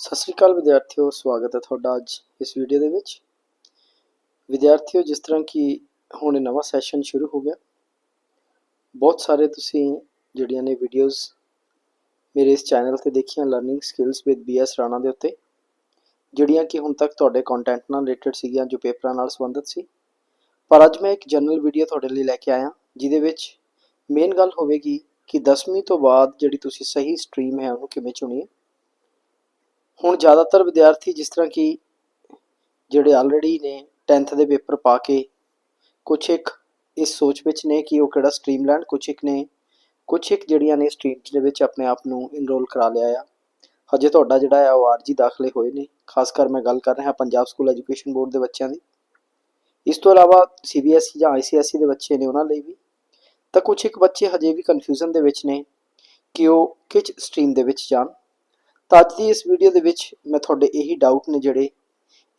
ਸਤਿ ਸ੍ਰੀ ਅਕਾਲ ਵਿਦਿਆਰਥੀਓ, ਸਵਾਗਤ ਹੈ ਤੁਹਾਡਾ ਅੱਜ ਇਸ ਵੀਡੀਓ ਦੇ ਵਿੱਚ। ਵਿਦਿਆਰਥੀਓ, ਜਿਸ ਤਰ੍ਹਾਂ ਕਿ ਹੁਣ ਇਹ ਨਵਾਂ ਸੈਸ਼ਨ ਸ਼ੁਰੂ ਹੋ ਗਿਆ। ਬਹੁਤ ਸਾਰੇ ਤੁਸੀਂ ਜਿਹੜੀਆਂ ਨੇ ਵੀਡੀਓਜ਼ ਮੇਰੇ ਇਸ ਚੈਨਲ ਤੇ ਦੇਖੀਆਂ learning skills with BS Rana ਦੇ ਉੱਤੇ, ਜਿਹੜੀਆਂ ਕਿ ਹੁਣ ਤੱਕ ਤੁਹਾਡੇ ਕੰਟੈਂਟ ਨਾਲ ਰਿਲੇਟਡ ਸੀਗੀਆਂ, ਜੋ ਪੇਪਰਾਂ ਨਾਲ ਸੰਬੰਧਿਤ ਸੀ। ਪਰ ਅੱਜ ਮੈਂ ਇੱਕ ਜਨਰਲ ਵੀਡੀਓ ਤੁਹਾਡੇ ਲਈ ਲੈ ਕੇ ਆਇਆ, ਜਿਹਦੇ ਵਿੱਚ ਮੇਨ ਗੱਲ ਹੋਵੇਗੀ ਕਿ 10ਵੀਂ ਤੋਂ ਬਾਅਦ ਜਿਹੜੀ ਤੁਸੀਂ ਸਹੀ ਸਟਰੀਮ ਹੈ, ਉਹਨੂੰ ਕਿਵੇਂ ਚੁਣੀਏ। ਹੁਣ ਜ਼ਿਆਦਾਤਰ ਵਿਦਿਆਰਥੀ ਜਿਸ ਤਰ੍ਹਾਂ ਕਿ ਜਿਹੜੇ ਆਲਰੇਡੀ ਨੇ 10th ਦੇ ਪੇਪਰ ਪਾ ਕੇ, ਕੁਛ ਇੱਕ ਇਸ ਸੋਚ ਵਿੱਚ ਨੇ ਕਿ ਉਹ ਕਿਹੜਾ ਸਟਰੀਮ ਲੈਣ, ਕੁਛ ਇੱਕ ਨੇ, ਕੁਛ ਇੱਕ ਜਿਹੜੀਆਂ ਨੇ ਸਟਰੀਮਸ ਦੇ ਵਿੱਚ ਆਪਣੇ ਆਪ ਨੂੰ ਇਨਰੋਲ ਕਰਾ ਲਿਆ ਆ। ਹਜੇ ਤੁਹਾਡਾ ਜਿਹੜਾ ਆ, ਉਹ ਆਰਜੀ ਦਾਖਲੇ ਹੋਏ ਨੇ। ਖਾਸ ਕਰ ਮੈਂ ਗੱਲ ਕਰ ਰਿਹਾ ਪੰਜਾਬ ਸਕੂਲ ਐਜੂਕੇਸ਼ਨ ਬੋਰਡ ਦੇ ਬੱਚਿਆਂ ਦੀ। ਇਸ ਤੋਂ ਇਲਾਵਾ ਸੀਬੀਐਸਈ ਜਾਂ ਆਈਸੀਐਸਈ ਦੇ ਬੱਚੇ ਨੇ ਉਹਨਾਂ ਲਈ ਵੀ। ਤਾਂ ਕੁਛ ਇੱਕ ਬੱਚੇ ਹਜੇ ਵੀ ਕਨਫਿਊਜ਼ਨ ਦੇ ਵਿੱਚ ਨੇ ਕਿ ਉਹ ਕਿਸ ਸਟਰੀਮ ਦੇ ਵਿੱਚ ਜਾਣ। ਤਾਂ ਅੱਜ ਦੀ ਇਸ ਵੀਡੀਓ ਦੇ ਵਿੱਚ ਮੈਂ ਤੁਹਾਡੇ ਇਹੀ ਡਾਊਟ ਨੇ ਜਿਹੜੇ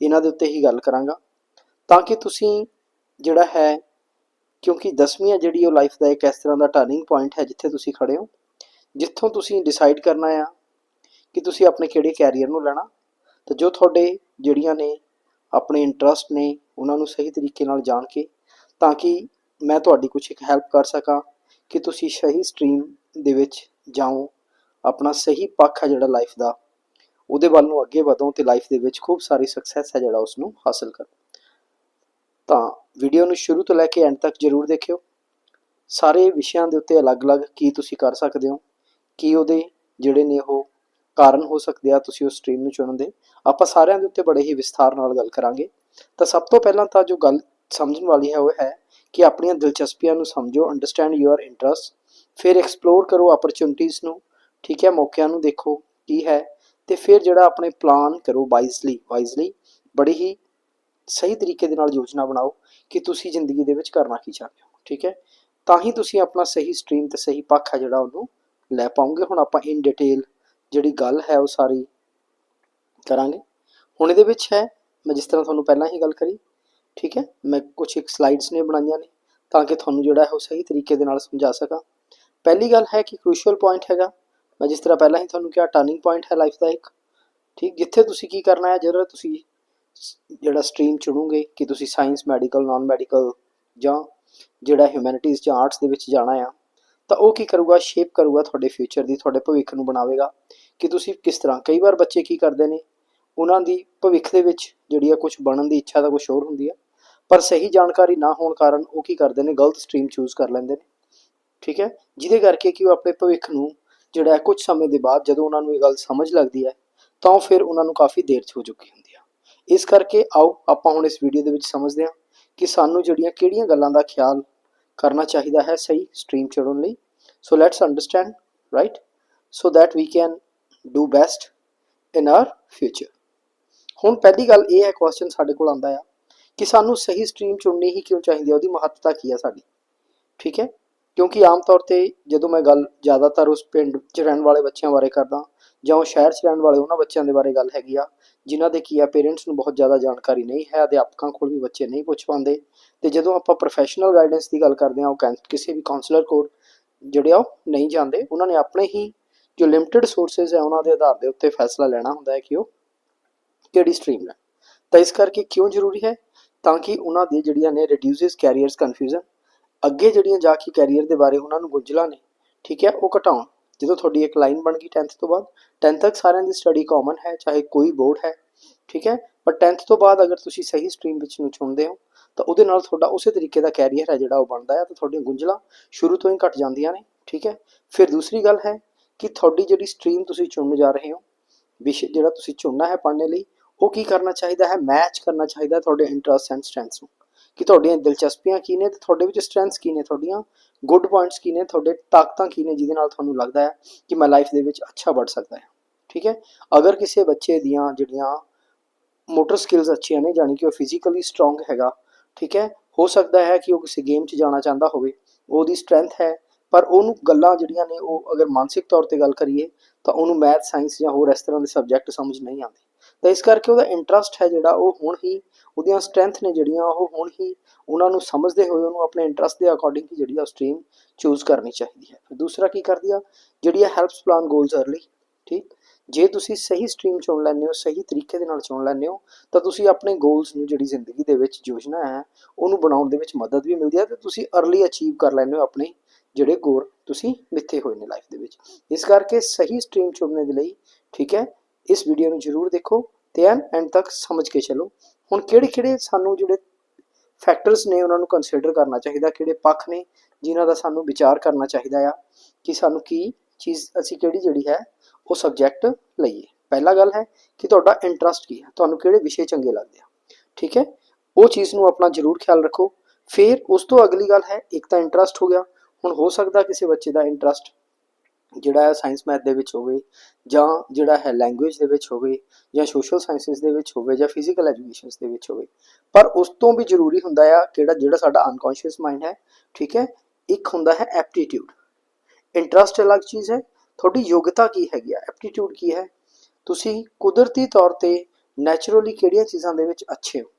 ਇਹਨਾਂ ਦੇ ਉੱਤੇ ਹੀ ਗੱਲ ਕਰਾਂਗਾ। ਤਾਂ ਕਿ ਤੁਸੀਂ ਜਿਹੜਾ ਹੈ, ਕਿਉਂਕਿ 10ਵੀਂ ਆ ਜਿਹੜੀ ਉਹ ਲਾਈਫ ਦਾ ਇੱਕ ਇਸ ਤਰ੍ਹਾਂ ਦਾ ਟਰਨਿੰਗ ਪੁਆਇੰਟ ਹੈ ਜਿੱਥੇ ਤੁਸੀਂ ਖੜੇ ਹੋ, ਜਿੱਥੋਂ ਤੁਸੀਂ ਡਿਸਾਈਡ ਕਰਨਾ ਆ ਕਿ ਤੁਸੀਂ ਆਪਣੇ ਕਿਹੜੇ ਕੈਰੀਅਰ ਨੂੰ ਲੈਣਾ, ਤਾਂ ਜੋ ਤੁਹਾਡੇ ਜਿਹੜੀਆਂ ਨੇ ਆਪਣੇ ਇੰਟਰਸਟ ਨੇ ਉਹਨਾਂ ਨੂੰ ਸਹੀ ਤਰੀਕੇ ਨਾਲ ਜਾਣ ਕੇ, ਤਾਂ ਕਿ ਮੈਂ ਤੁਹਾਡੀ ਕੁਝ ਇੱਕ ਹੈਲਪ ਕਰ ਸਕਾਂ ਕਿ ਤੁਸੀਂ ਸਹੀ ਸਟਰੀਮ ਦੇ ਵਿੱਚ ਜਾਓ ਆਪਣਾ ਸਹੀ ਪੱਖ ਹੈ ਜਿਹੜਾ ਲਾਈਫ ਦਾ, ਉਹਦੇ ਵੱਲ ਨੂੰ ਅੱਗੇ ਵਧੋ ਤੇ ਲਾਈਫ ਦੇ ਵਿੱਚ ਖੂਬ ਸਾਰੀ ਸਕਸੈਸ ਹੈ ਜਿਹੜਾ ਉਸ ਨੂੰ ਹਾਸਲ ਕਰੋ। ਤਾਂ ਵੀਡੀਓ ਨੂੰ ਸ਼ੁਰੂ ਤੋਂ ਲੈ ਕੇ ਐਂਡ ਤੱਕ ਜਰੂਰ ਦੇਖਿਓ। ਸਾਰੇ ਵਿਸ਼ਿਆਂ ਦੇ ਉੱਤੇ ਅਲੱਗ-ਅਲੱਗ ਕੀ ਤੁਸੀਂ ਕਰ ਸਕਦੇ ਹੋ, ਕੀ ਉਹਦੇ ਜਿਹੜੇ ਨੇ ਉਹ ਕਾਰਨ ਹੋ ਸਕਦੇ ਆ ਤੁਸੀਂ ਉਸ ਸਟਰੀਮ ਨੂੰ ਚੁਣਨ ਦੇ। ਆਪਾਂ ਸਾਰਿਆਂ ਦੇ ਉੱਤੇ ਬੜੇ ਹੀ ਵਿਸਥਾਰ ਨਾਲ ਗੱਲ ਕਰਾਂਗੇ। ਤਾਂ ਸਭ ਤੋਂ ਪਹਿਲਾਂ ਤਾਂ ਜੋ ਗੱਲ ਸਮਝਣ ਵਾਲੀ ਹੈ ਉਹ ਹੈ ਕਿ ਆਪਣੀਆਂ ਦਿਲਚਸਪੀਆਂ ਨੂੰ ਸਮਝੋ ਅੰਡਰਸਟੈਂਡ ਯੂਅਰ ਇੰਟਰਸਟ ਫਿਰ ਐਕਸਪਲੋਰ ਕਰੋ ਓਪਰਚੁਨਿਟੀਆਂ ਨੂੰ ਠੀਕ ਹੈ, ਮੌਕਿਆਂ ਨੂੰ ਦੇਖੋ ਕੀ ਹੈ ਤੇ ਫਿਰ ਜਿਹੜਾ ਆਪਣੇ ਪਲਾਨ ਕਰੋ ਵਾਈਜ਼ਲੀ ਵਾਈਜ਼ਲੀ ਬੜੀ ਹੀ ਸਹੀ ਤਰੀਕੇ ਦੇ ਨਾਲ ਯੋਜਨਾ ਬਣਾਓ ਕਿ ਤੁਸੀਂ ਜ਼ਿੰਦਗੀ ਦੇ ਵਿੱਚ ਕਰਨਾ ਕੀ ਚਾਹੁੰਦੇ ਹੋ, ਠੀਕ ਹੈ। ਤਾਂ ਹੀ ਤੁਸੀਂ ਆਪਣਾ ਸਹੀ ਸਟਰੀਮ ਤੇ ਸਹੀ ਪੱਖ ਹੈ ਜਿਹੜਾ ਉਹਨੂੰ ਲੈ ਪਾਉਂਗੇ ਹੁਣ ਆਪਾਂ ਇਨ ਡਿਟੇਲ ਜਿਹੜੀ ਗੱਲ ਹੈ ਉਹ ਸਾਰੀ ਕਰਾਂਗੇ। ਹੁਣ ਇਹਦੇ ਵਿੱਚ ਹੈ, ਮੈਂ ਜਿਸ ਤਰ੍ਹਾਂ ਤੁਹਾਨੂੰ ਪਹਿਲਾਂ ਹੀ ਗੱਲ ਕਰੀ, ਠੀਕ ਹੈ, ਮੈਂ ਕੁਝ ਇੱਕ ਸਲਾਈਡਸ ਨੇ ਬਣਾਈਆਂ ਨੇ ਤਾਂ ਕਿ ਤੁਹਾਨੂੰ ਜਿਹੜਾ ਹੈ ਉਹ ਸਹੀ ਤਰੀਕੇ ਦੇ ਨਾਲ ਸਮਝਾ ਸਕਾਂ। ਪਹਿਲੀ ਗੱਲ ਹੈ ਕਿ ਕ੍ਰੂਸ਼ੀਅਲ ਪੁਆਇੰਟ ਹੈਗਾ ਮੈਂ ਜਿਸ ਤਰ੍ਹਾਂ ਪਹਿਲਾਂ ਹੀ ਤੁਹਾਨੂੰ ਕਿਹਾ ਟਰਨਿੰਗ ਪੁਆਇੰਟ ਹੈ ਲਾਈਫ ਦਾ ਇੱਕ। ਠੀਕ, ਜਿੱਥੇ ਤੁਸੀਂ ਕੀ ਕਰਨਾ ਹੈ ਜਿਹੜਾ ਤੁਸੀਂ ਜਿਹੜਾ ਸਟਰੀਮ ਚੁਣੋਗੇ ਕਿ ਤੁਸੀਂ ਸਾਇੰਸ ਮੈਡੀਕਲ ਨਾਨ ਮੈਡੀਕਲ ਜਾਂ ਜਿਹੜਾ ਹਿਊਮੈਨਿਟੀਜ਼ ਜਾਂ ਆਰਟਸ ਦੇ ਵਿੱਚ ਜਾਣਾ ਆ, ਤਾਂ ਉਹ ਕੀ ਕਰੂਗਾ ਸ਼ੇਪ ਕਰੂਗਾ ਤੁਹਾਡੇ ਫਿਊਚਰ ਦੀ, ਤੁਹਾਡੇ ਭਵਿੱਖ ਨੂੰ ਬਣਾਵੇਗਾ ਕਿ ਤੁਸੀਂ ਕਿਸ ਤਰ੍ਹਾਂ। ਕਈ ਵਾਰ ਬੱਚੇ ਕੀ ਕਰਦੇ ਨੇ, ਉਹਨਾਂ ਦੀ ਭਵਿੱਖ ਦੇ ਵਿੱਚ ਜਿਹੜੀ ਆ ਕੁਝ ਬਣਨ ਦੀ ਇੱਛਾ ਤਾਂ ਕੁਝ ਹੋਰ ਹੁੰਦੀ ਆ, ਪਰ ਸਹੀ ਜਾਣਕਾਰੀ ਨਾ ਹੋਣ ਕਾਰਨ ਉਹ ਕੀ ਕਰਦੇ ਨੇ, ਗਲਤ ਸਟਰੀਮ ਚੂਜ਼ ਕਰ ਲੈਂਦੇ ਨੇ। ਠੀਕ ਹੈ, ਜਿਹਦੇ ਕਰਕੇ ਕਿ ਉਹ ਆਪਣੇ ਭਵਿੱਖ ਨੂੰ ਜਿਹੜਾ ਹੈ ਕੁਝ ਸਮੇਂ ਦੇ ਬਾਅਦ ਜਦੋਂ ਉਹਨਾਂ ਨੂੰ ਇਹ ਗੱਲ ਸਮਝ ਲੱਗਦੀ ਹੈ, ਤਾਂ ਉਹ ਫਿਰ ਉਹਨਾਂ ਨੂੰ ਕਾਫੀ ਦੇਰ 'ਚ ਹੋ ਚੁੱਕੀ ਹੁੰਦੀ ਹੈ ਇਸ ਕਰਕੇ ਆਓ, ਆਪਾਂ ਹੁਣ ਇਸ ਵੀਡੀਓ ਦੇ ਵਿੱਚ ਸਮਝਦੇ ਹਾਂ ਕਿ ਸਾਨੂੰ ਜਿਹੜੀਆਂ ਕਿਹੜੀਆਂ ਗੱਲਾਂ ਦਾ ਖਿਆਲ ਕਰਨਾ ਚਾਹੀਦਾ ਹੈ ਸਹੀ ਸਟਰੀਮ ਚੁਣਨ ਲਈ। So let's understand right so that we can do best in our future ਹੁਣ ਪਹਿਲੀ ਗੱਲ ਇਹ ਹੈ ਕੁਐਸਚਨ ਸਾਡੇ ਕੋਲ ਆਂਦਾ ਆ ਕਿ ਸਾਨੂੰ ਸਹੀ ਸਟਰੀਮ ਚੁਣਨੀ ਹੀ ਕਿਉਂ ਚਾਹੀਦੀ ਹੈ? ਉਹਦੀ ਮਹੱਤਤਾ ਕੀ ਹੈ ਸਾਡੀ? ਠੀਕ ਹੈ? ਕਿਉਂਕਿ ਆਮ ਤੌਰ ਤੇ ਜਦੋਂ ਮੈਂ ਗੱਲ ਜ਼ਿਆਦਾਤਰ ਉਸ ਪਿੰਡ 'ਚ ਰਹਿਣ ਵਾਲੇ ਬੱਚਿਆਂ ਬਾਰੇ ਕਰਦਾ, ਜਾਂ ਉਹ ਸ਼ਹਿਰ 'ਚ ਰਹਿਣ ਵਾਲੇ ਉਹਨਾਂ ਬੱਚਿਆਂ ਦੇ ਬਾਰੇ ਗੱਲ ਹੈਗੀ ਆ, ਜਿਨ੍ਹਾਂ ਦੇ ਕੀ ਆ ਪੇਰੈਂਟਸ ਨੂੰ ਬਹੁਤ ਜ਼ਿਆਦਾ ਜਾਣਕਾਰੀ ਨਹੀਂ ਹੈ, ਅਧਿਆਪਕਾਂ ਕੋਲ ਵੀ ਬੱਚੇ ਨਹੀਂ ਪੁੱਛ ਪਾਉਂਦੇ। ਤੇ ਜਦੋਂ ਆਪਾਂ ਪ੍ਰੋਫੈਸ਼ਨਲ ਗਾਈਡੈਂਸ ਦੀ ਗੱਲ ਕਰਦੇ ਹਾਂ, ਉਹ ਕੈਂ- ਕਿਸੇ ਵੀ ਕਾਉਂਸਲਰ ਕੋਲ ਜਿਹੜੇ ਆ ਉਹ ਨਹੀਂ ਜਾਂਦੇ, ਉਹਨਾਂ ਨੇ ਆਪਣੇ ਹੀ ਜੋ ਲਿਮਟਿਡ ਸੋਰਸਸ ਹੈ, ਉਹਨਾਂ ਦੇ ਆਧਾਰ ਦੇ ਉੱਤੇ ਫੈਸਲਾ ਲੈਣਾ ਹੁੰਦਾ ਹੈ ਕਿ ਉਹ ਕਿਹੜੀ ਸਟਰੀਮ ਲੈਣ ਤਾਂ ਇਸ ਕਰਕੇ ਕਿਉਂ ਜ਼ਰੂਰੀ ਹੈ? ਤਾਂ ਕਿ ਉਹਨਾਂ ਦੀ ਜਿਹੜੀਆਂ ਨੇ ਰਿਡਿਊਸਸ ਕੈਰੀਅਰਸ ਕਨਫਿਊਜ਼ਨ ਅੱਗੇ ਜਿਹੜੀਆਂ ਜਾ ਕੇ ਕੈਰੀਅਰ ਦੇ ਬਾਰੇ ਉਹਨਾਂ ਨੂੰ ਗੁੰਝਲਾਂ ਨੇ, ਠੀਕ ਹੈ, ਉਹ ਘਟਾਉਣ। ਜਦੋਂ ਤੁਹਾਡੀ ਇੱਕ ਲਾਈਨ ਬਣ ਗਈ 10th ਤੋਂ ਬਾਅਦ 10th ਤੱਕ ਸਾਰਿਆਂ ਦੀ ਸਟੱਡੀ ਕਾਮਨ ਹੈ, ਚਾਹੇ ਕੋਈ ਬੋਰਡ ਹੈ, ਠੀਕ ਹੈ ਪਰ 10th ਤੋਂ ਬਾਅਦ ਅਗਰ ਤੁਸੀਂ ਸਹੀ ਸਟਰੀਮ ਵਿੱਚ ਨੂੰ ਚੁਣਦੇ ਹੋ, ਤਾਂ ਉਹਦੇ ਨਾਲ ਤੁਹਾਡਾ ਉਸੇ ਤਰੀਕੇ ਦਾ ਕੈਰੀਅਰ ਹੈ ਜਿਹੜਾ ਉਹ ਬਣਦਾ ਹੈ, ਤਾਂ ਤੁਹਾਡੀਆਂ ਗੁੰਝਲਾਂ ਸ਼ੁਰੂ ਤੋਂ ਹੀ ਘਟ ਜਾਂਦੀਆਂ ਨੇ, ਠੀਕ ਹੈ। ਫਿਰ ਦੂਸਰੀ ਗੱਲ ਹੈ ਕਿ ਤੁਹਾਡੀ ਜਿਹੜੀ ਸਟਰੀਮ ਤੁਸੀਂ ਚੁਣਨ ਜਾ ਰਹੇ ਹੋ, ਵਿਸ਼ੇ, ਜਿਹੜਾ ਤੁਸੀਂ ਚੁਣਨਾ ਹੈ ਪੜ੍ਹਨੇ ਲਈ, ਉਹ ਕੀ ਕਰਨਾ ਚਾਹੀਦਾ ਹੈ? ਮੈਚ ਕਰਨਾ ਚਾਹੀਦਾ ਤੁਹਾਡੇ ਇੰਟਰਸਟ ਐਂਡ ਸਟਰੈਂਥਸ ਨੂੰ। ਕਿ ਤੁਹਾਡੀਆਂ ਦਿਲਚਸਪੀਆਂ ਕੀ ਨੇ ਤੇ ਤੁਹਾਡੇ ਵਿੱਚ ਸਟਰੈਂਥਸ ਕੀ ਨੇ, ਤੁਹਾਡੀਆਂ ਗੁੱਡ ਪੁਆਇੰਟਸ ਕੀ ਨੇ, ਤੁਹਾਡੇ ਤਾਕਤਾਂ ਕੀ ਨੇ ਜਿਹਦੇ ਨਾਲ ਤੁਹਾਨੂੰ ਲੱਗਦਾ ਹੈ ਕਿ ਮੈਂ ਲਾਈਫ ਦੇ ਵਿੱਚ ਅੱਛਾ ਵੱਧ ਸਕਦਾ ਹਾਂ। ਠੀਕ ਹੈ? ਅਗਰ ਕਿਸੇ ਬੱਚੇ ਦੀਆਂ ਜਿਹੜੀਆਂ ਮੋਟਰ ਸਕਿੱਲਸ ਅੱਛੀਆਂ ਨੇ ਜਾਨੀ ਕਿ ਉਹ ਫਿਜ਼ੀਕਲੀ ਸਟਰੋਂਗ ਹੈਗਾ, ਠੀਕ ਹੈ? ਹੋ ਸਕਦਾ ਹੈ ਕਿ ਉਹ ਕਿਸੇ ਗੇਮ 'ਚ ਜਾਣਾ ਚਾਹੁੰਦਾ ਹੋਵੇ ਉਹਦੀ ਸਟਰੈਂਥ ਹੈ, ਪਰ ਉਹਨੂੰ ਗੱਲਾਂ ਜਿਹੜੀਆਂ ਨੇ, ਉਹ ਅਗਰ ਮਾਨਸਿਕ ਤੌਰ ਤੇ ਗੱਲ ਕਰੀਏ, ਤਾਂ ਉਹਨੂੰ ਮੈਥ ਸਾਇੰਸ ਜਾਂ ਹੋਰ ਇਸ ਤਰ੍ਹਾਂ ਦੇ ਸਬਜੈਕਟ ਸਮਝ ਨਹੀਂ ਆਉਂਦੇ। ਤਾਂ ਇਸ ਕਰਕੇ ਉਹਦਾ ਇੰਟਰਸਟ ਹੈ ਜਿਹੜਾ, ਉਹ ਹੁਣ ਹੀ ਉਹਦੀਆਂ ਸਟਰੈਂਥ ਨੇ ਜਿਹੜੀਆਂ, ਉਹ ਹੁਣ ਹੀ ਉਹਨਾਂ ਨੂੰ ਸਮਝਦੇ ਹੋਏ ਉਹਨੂੰ ਆਪਣੇ ਇੰਟਰਸਟ ਦੇ ਅਕੋਰਡਿੰਗ ਜਿਹੜੀ ਆ ਸਟਰੀਮ ਚੂਜ਼ ਕਰਨੀ ਚਾਹੀਦੀ ਹੈ। ਫਿਰ ਦੂਸਰਾ ਕੀ ਕਰਦੀ ਆ? ਜਿਹੜੀ ਆ ਹੈਲਪਸ ਪਲਾਨ ਗੋਲਸ अर्ਲੀ ਠੀਕ? ਜੇ ਤੁਸੀਂ ਸਹੀ ਸਟਰੀਮ ਚੁਣ ਲੈਂਦੇ ਹੋ, ਸਹੀ ਤਰੀਕੇ ਦੇ ਨਾਲ ਚੁਣ ਲੈਂਦੇ ਹੋ, ਤਾਂ ਤੁਸੀਂ ਆਪਣੇ ਗੋਲਸ ਨੂੰ ਜਿਹੜੀ ਜ਼ਿੰਦਗੀ ਦੇ ਵਿੱਚ ਯੋਜਨਾ ਹੈ, ਉਹਨੂੰ ਬਣਾਉਣ ਦੇ ਵਿੱਚ ਮਦਦ ਵੀ ਮਿਲਦੀ ਹੈ ਤੇ ਤੁਸੀਂ ਅਰਲੀ ਅਚੀਵ ਕਰ ਲੈਂਦੇ ਹੋ ਆਪਣੇ ਜਿਹੜੇ ਗੋਲ ਤੁਸੀਂ ਮਿੱਥੇ ਹੋਏ ਨੇ ਲਾਈਫ ਦੇ ਵਿੱਚ। ਇਸ ਕਰਕੇ ਸਹੀ ਸਟਰੀਮ ਚੁਣਨੇ ਦੇ ਲਈ, ਠੀਕ ਹੈ? ਇਸ ਵੀਡੀਓ ਨੂੰ ਜ਼ਰੂਰ ਦੇਖੋ ਤੇ ਐਨ ਐਂਡ ਤੱਕ ਸਮਝ ਕੇ ਚੱਲੋ। ਹੁਣ ਕਿਹੜੇ ਕਿਹੜੇ ਸਾਨੂੰ ਜਿਹੜੇ ਫੈਕਟਰਸ ਨੇ ਉਹਨਾਂ ਨੂੰ ਕੰਸੀਡਰ ਕਰਨਾ ਚਾਹੀਦਾ, ਕਿਹੜੇ ਪੱਖ ਨੇ ਜਿਨ੍ਹਾਂ ਦਾ ਸਾਨੂੰ ਵਿਚਾਰ ਕਰਨਾ ਚਾਹੀਦਾ ਆ, ਕਿ ਸਾਨੂੰ ਕੀ ਚੀਜ਼ ਅਸੀਂ ਕਿਹੜੀ ਜਿਹੜੀ ਹੈ ਉਹ ਸਬਜੈਕਟ ਲਈਏ। ਪਹਿਲਾ ਗੱਲ ਹੈ ਕਿ ਤੁਹਾਡਾ ਇੰਟਰਸਟ ਕੀ ਹੈ, ਤੁਹਾਨੂੰ ਕਿਹੜੇ ਵਿਸ਼ੇ ਚੰਗੇ ਲੱਗਦੇ ਆ, ਠੀਕ ਹੈ? ਉਹ ਚੀਜ਼ ਨੂੰ ਆਪਣਾ ਜ਼ਰੂਰ ਖਿਆਲ ਰੱਖੋ। ਫਿਰ ਉਸ ਤੋਂ ਅਗਲੀ ਗੱਲ ਹੈ, ਇੱਕ ਤਾਂ ਇੰਟਰਸਟ ਹੋ ਗਿਆ, ਹੁਣ ਹੋ ਸਕਦਾ ਕਿਸੇ ਬੱਚੇ ਦਾ ਇੰਟਰਸਟ ਜਿਹੜਾ ਸਾਇੰਸ ਮੈਥ ਦੇ ਵਿੱਚ ਹੋਵੇ ਜਾਂ ਜਿਹੜਾ ਹੈ ਲੈਂਗੁਏਜ ਦੇ ਵਿੱਚ ਹੋਵੇ ਜਾਂ ਸੋਸ਼ਲ ਸਾਇੰਸਿਸ ਦੇ ਵਿੱਚ ਹੋਵੇ ਜਾਂ ਫਿਜ਼ੀਕਲ ਐਜੂਕੇਸ਼ਨਸ ਦੇ ਵਿੱਚ ਹੋਵੇ, ਪਰ ਉਸ ਤੋਂ ਵੀ ਜ਼ਰੂਰੀ ਹੁੰਦਾ ਆ ਕਿਹੜਾ, ਜਿਹੜਾ ਸਾਡਾ ਅਨਕੌਂਸ਼ੀਅਸ ਮਾਈਂਡ ਹੈ, ਠੀਕ ਹੈ, ਇੱਕ ਹੁੰਦਾ ਹੈ ਐਪਟੀਟਿਊਡ ਇੰਟਰਸਟ ਅਲੱਗ ਚੀਜ਼ ਹੈ, ਤੁਹਾਡੀ ਯੋਗਤਾ ਕੀ ਹੈਗੀ ਆ ਐਪਟੀਟਿਊਡ ਕੀ ਹੈ, ਤੁਸੀਂ ਕੁਦਰਤੀ ਤੌਰ ਤੇ ਨੈਚੁਰਲੀ ਕਿਹੜੀਆਂ ਚੀਜ਼ਾਂ ਦੇ ਵਿੱਚ ਅੱਛੇ ਹੋ,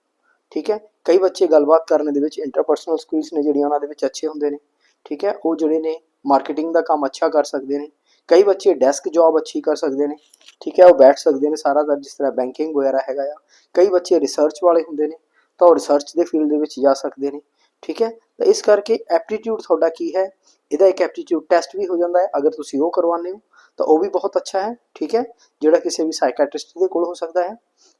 ਠੀਕ ਹੈ, ਕਈ ਬੱਚੇ ਗੱਲਬਾਤ ਕਰਨ ਦੇ ਵਿੱਚ ਇੰਟਰਪਰਸਨਲ ਸਕਿੱਲਸ ਨੇ ਜਿਹੜੀਆਂ ਉਹਨਾਂ ਦੇ ਵਿੱਚ ਅੱਛੇ ਹੁੰਦੇ ਨੇ, ਠੀਕ ਹੈ, ਉਹ ਜਿਹੜੇ ਨੇ ਮਾਰਕੀਟਿੰਗ ਦਾ ਕੰਮ ਅੱਛਾ ਕਰ ਸਕਦੇ ਨੇ। ਕਈ ਬੱਚੇ ਡੈਸਕ ਜੌਬ ਅੱਛੀ ਕਰ ਸਕਦੇ ਨੇ। ਠੀਕ ਹੈ, ਉਹ ਬੈਠ ਸਕਦੇ ਨੇ ਸਾਰਾ ਦਿਨ, ਜਿਸ ਤਰ੍ਹਾਂ ਬੈਂਕਿੰਗ ਵਗੈਰਾ ਹੈਗਾ ਆ। ਕਈ ਬੱਚੇ ਰਿਸਰਚ ਵਾਲੇ ਹੁੰਦੇ ਨੇ, ਤਾਂ ਉਹ ਰਿਸਰਚ ਦੇ ਫੀਲਡ ਦੇ ਵਿੱਚ ਜਾ ਸਕਦੇ ਨੇ। ਠੀਕ ਹੈ, ਤਾਂ ਇਸ ਕਰਕੇ ਐਪਟੀਟਿਊਡ ਤੁਹਾਡਾ ਕੀ ਹੈ? ਇਹਦਾ ਇੱਕ ਐਪਟੀਟਿਊਡ ਟੈਸਟ ਵੀ ਹੋ ਜਾਂਦਾ ਹੈ। ਅਗਰ ਤੁਸੀਂ ਉਹ ਕਰਵਾਉਂਦੇ ਹੋ, ਤਾਂ ਉਹ ਵੀ ਬਹੁਤ ਅੱਛਾ ਹੈ। ਠੀਕ ਹੈ, ਜਿਹੜਾ ਕਿਸੇ ਵੀ ਸਾਈਕੈਟ੍ਰਿਸਟ ਦੇ ਕੋਲ ਹੋ ਸਕਦਾ ਹੈ।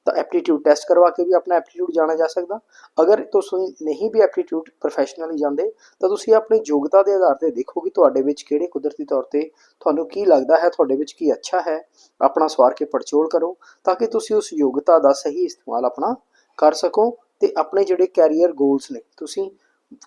ਤਾਂ ਐਪਟੀਟਿਊਡ ਟੈਸਟ ਕਰਵਾ ਕੇ ਵੀ ਆਪਣਾ ਐਪਟੀਟਿਊਡ ਜਾਣਾ ਜਾ ਸਕਦਾ। ਅਗਰ ਤੁਸੀਂ ਨਹੀਂ ਵੀ ਐਪਟੀਟਿਊਡ ਪ੍ਰੋਫੈਸ਼ਨਲੀ ਜਾਂਦੇ, ਤਾਂ ਤੁਸੀਂ ਆਪਣੀ ਯੋਗਤਾ ਦੇ ਆਧਾਰ ਤੇ ਦੇਖੋ ਕਿ ਤੁਹਾਡੇ ਵਿੱਚ ਕਿਹੜੇ ਕੁਦਰਤੀ ਤੌਰ ਤੇ ਤੁਹਾਨੂੰ ਕੀ ਲੱਗਦਾ ਹੈ, ਤੁਹਾਡੇ ਵਿੱਚ ਕੀ ਅੱਛਾ ਹੈ। ਆਪਣਾ ਸਵਾਰ ਕੇ ਪੜਚੋਲ ਕਰੋ ਤਾਂ ਕਿ ਤੁਸੀਂ ਉਸ ਯੋਗਤਾ ਦਾ ਸਹੀ ਇਸਤੇਮਾਲ ਆਪਣਾ ਕਰ ਸਕੋ ਤੇ ਆਪਣੇ ਜਿਹੜੇ ਕੈਰੀਅਰ ਗੋਲਸ ਨੇ, ਤੁਸੀਂ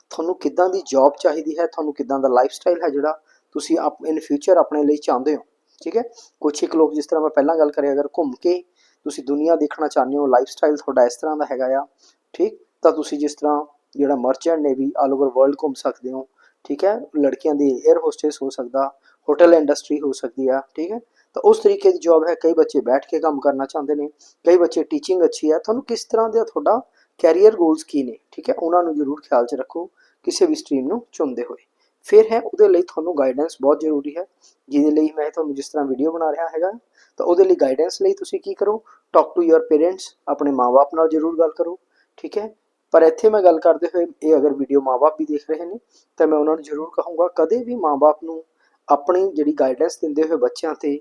ਤੁਹਾਨੂੰ ਕਿੱਦਾਂ ਦੀ ਜੌਬ ਚਾਹੀਦੀ ਹੈ, ਤੁਹਾਨੂੰ ਕਿੱਦਾਂ ਦਾ ਲਾਈਫ ਸਟਾਈਲ ਹੈ ਜਿਹੜਾ ਤੁਸੀਂ ਆਪ ਇਨ ਫਿਊਚਰ ਆਪਣੇ ਲਈ ਚਾਹੁੰਦੇ ਹੋ। ਠੀਕ ਹੈ? ਕੁਛ ਇੱਕ ਲੋਕ ਜਿਸ ਤਰ੍ਹਾਂ ਮੈਂ ਪਹਿਲਾਂ ਗੱਲ ਕਰੀ ਅਗਰ ਘੁੰਮ ਕੇ ਤੁਸੀਂ ਦੁਨੀਆ ਦੇਖਣਾ ਚਾਹੁੰਦੇ ਹੋ ਲਾਈਫ ਸਟਾਈਲ ਤੁਹਾਡਾ ਇਸ ਤਰ੍ਹਾਂ ਦਾ ਹੈਗਾ ਆ, ਠੀਕ? ਤਾਂ ਤੁਸੀਂ ਜਿਸ ਤਰ੍ਹਾਂ ਜਿਹੜਾ merchant navy all over world ਘੁੰਮ ਸਕਦੇ ਹੋ, ਠੀਕ ਹੈ? ਲੜਕੀਆਂ ਦੀ 에ਅਰ ਹੋਸਟੈਸ ਹੋ ਸਕਦਾ ਹੋਟਲ ਇੰਡਸਟਰੀ ਹੋ ਸਕਦੀ ਆ, ਠੀਕ ਹੈ? ਤਾਂ ਉਸ ਤਰੀਕੇ ਦੀ ਜੌਬ ਹੈ, ਕਈ ਬੱਚੇ ਬੈਠ ਕੇ ਕੰਮ ਕਰਨਾ ਚਾਹੁੰਦੇ ਨੇ, ਕਈ ਬੱਚੇ ਟੀਚਿੰਗ ਅੱਛੀ ਹੈ, ਤੁਹਾਨੂੰ ਕਿਸ ਤਰ੍ਹਾਂ ਦਾ ਤੁਹਾਡਾ ਕੈਰੀਅਰ ਗੋਲਸ ਕੀ ਨੇ, ਠੀਕ ਹੈ? ਉਹਨਾਂ ਨੂੰ ਜ਼ਰੂਰ ਖਿਆਲ 'ਚ ਰੱਖੋ, ਕਿਸੇ ਵੀ ਸਟਰੀਮ ਨੂੰ ਚੁਣਦੇ ਹੋਏ। ਫਿਰ ਹੈ ਉਹਦੇ ਲਈ ਤੁਹਾਨੂੰ ਗਾਈਡੈਂਸ ਬਹੁਤ ਜ਼ਰੂਰੀ ਹੈ, ਜਿਹਦੇ ਲਈ ਮੈਂ ਤੁਹਾਨੂੰ ਜਿਸ ਤਰ੍ਹਾਂ ਵੀਡੀਓ ਬਣਾ ਰਿਹਾ ਹੈਗਾ, ਤਾਂ ਉਹਦੇ ਲਈ ਗਾਈਡੈਂਸ ਲਈ ਤੁਸੀਂ ਕੀ ਕਰੋ ਟਾਕ ਟੂ ਯੋਰ ਪੇਰੈਂਟਸ ਆਪਣੇ ਮਾਪੇ ਨਾਲ ਜ਼ਰੂਰ ਗੱਲ ਕਰੋ, ਠੀਕ ਹੈ? ਪਰ ਇੱਥੇ ਮੈਂ ਗੱਲ ਕਰਦੇ ਹੋਏ, ਇਹ ਅਗਰ ਵੀਡੀਓ ਮਾਪੇ ਵੀ ਦੇਖ ਰਹੇ ਨੇ, ਤਾਂ ਮੈਂ ਉਹਨਾਂ ਨੂੰ ਜ਼ਰੂਰ ਕਹੂੰਗਾ, ਕਦੇ ਵੀ ਮਾਪੇ ਨੂੰ ਆਪਣੀ ਜਿਹੜੀ ਗਾਈਡੈਂਸ ਦਿੰਦੇ ਹੋਏ ਬੱਚਿਆਂ ਤੇ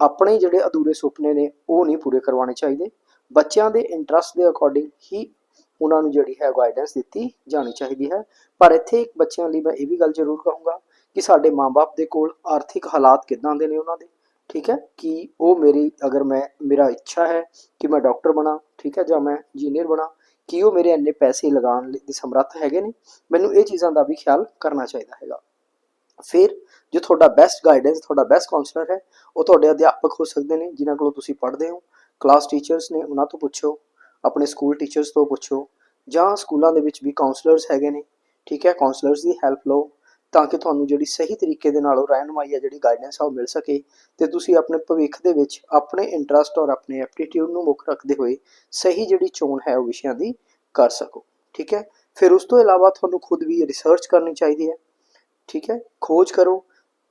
ਆਪਣੇ ਜਿਹੜੇ ਅਧੂਰੇ ਸੁਪਨੇ ਨੇ, ਉਹ ਨਹੀਂ ਪੂਰੇ ਕਰਵਾਉਣੇ ਚਾਹੀਦੇ। ਬੱਚਿਆਂ ਦੇ ਇੰਟਰਸਟ ਦੇ ਅਕੋਰਡਿੰਗ ਹੀ ਉਹਨਾਂ ਨੂੰ ਜਿਹੜੀ ਹੈ ਗਾਈਡੈਂਸ ਦਿੱਤੀ ਜਾਣੀ ਚਾਹੀਦੀ ਹੈ। ਪਰ ਇੱਥੇ ਇੱਕ ਬੱਚਿਆਂ ਲਈ ਮੈਂ ਇਹ ਵੀ ਗੱਲ ਜ਼ਰੂਰ ਕਹੂੰਗਾ ਕਿ ਸਾਡੇ ਮਾਪੇ ਦੇ ਕੋਲ ਆਰਥਿਕ ਹਾਲਾਤ ਕਿਦਾਂ ਦੇ ਨੇ ਉਹਨਾਂ ਦੇ, ਠੀਕ ਹੈ? ਕਿ ਉਹ ਮੇਰੀ, ਅਗਰ ਮੈਂ, ਮੇਰਾ ਇੱਛਾ ਹੈ ਕਿ ਮੈਂ ਡਾਕਟਰ ਬਣਾ, ਠੀਕ ਹੈ? ਜਾਂ ਮੈਂ ਇੰਜੀਨੀਅਰ ਬਣਾ, ਕਿ ਉਹ ਮੇਰੇ ਇੰਨੇ ਪੈਸੇ ਲਗਾਉਣ ਲਈ ਸਮਰੱਥ ਹੈਗੇ ਨੇ, ਮੈਨੂੰ ਇਹ ਚੀਜ਼ਾਂ ਦਾ ਵੀ ਖਿਆਲ ਕਰਨਾ ਚਾਹੀਦਾ ਹੈਗਾ। ਫਿਰ ਜੋ ਤੁਹਾਡਾ ਬੈਸਟ ਗਾਈਡੈਂਸ ਤੁਹਾਡਾ ਬੈਸਟ ਕਾਉਂਸਲਰ ਹੈ, ਉਹ ਤੁਹਾਡੇ ਅਧਿਆਪਕ ਹੋ ਸਕਦੇ ਨੇ, ਜਿਨ੍ਹਾਂ ਕੋਲੋਂ ਤੁਸੀਂ ਪੜ੍ਹਦੇ ਹੋ। ਕਲਾਸ ਟੀਚਰਸ ਨੇ, ਉਹਨਾਂ ਤੋਂ ਪੁੱਛੋ। ਆਪਣੇ ਸਕੂਲ ਟੀਚਰਸ ਤੋਂ ਪੁੱਛੋ ਜਾਂ ਸਕੂਲਾਂ ਦੇ ਵਿੱਚ ਵੀ ਕਾਉਂਸਲਰਸ ਹੈਗੇ ਨੇ, ਠੀਕ ਹੈ ਕਾਉਂਸਲਰਸ ਦੀ ਹੈਲਪ ਲਓ ਤਾਂ ਕਿ ਤੁਹਾਨੂੰ ਜਿਹੜੀ ਸਹੀ ਤਰੀਕੇ ਦੇ ਨਾਲ ਉਹ ਰਹਿਨਮਾਈ ਆ, ਜਿਹੜੀ ਗਾਈਡੈਂਸ ਆ ਉਹ ਮਿਲ ਸਕੇ ਤੇ ਤੁਸੀਂ ਆਪਣੇ ਭਵਿੱਖ ਦੇ ਵਿੱਚ ਆਪਣੇ ਇੰਟਰਸਟ ਔਰ ਆਪਣੇ ਐਪਟੀਟਿਊਡ ਨੂੰ ਮੁੱਖ ਰੱਖਦੇ ਹੋਏ ਸਹੀ ਜਿਹੜੀ ਚੋਣ ਹੈ ਉਹ ਵਿਸ਼ਿਆਂ ਦੀ ਕਰ ਸਕੋ, ਠੀਕ ਹੈ। ਫਿਰ ਉਸ ਤੋਂ ਇਲਾਵਾ ਤੁਹਾਨੂੰ ਖੁਦ ਵੀ ਰਿਸਰਚ ਕਰਨੀ ਚਾਹੀਦੀ ਹੈ, ਠੀਕ ਹੈ, ਖੋਜ ਕਰੋ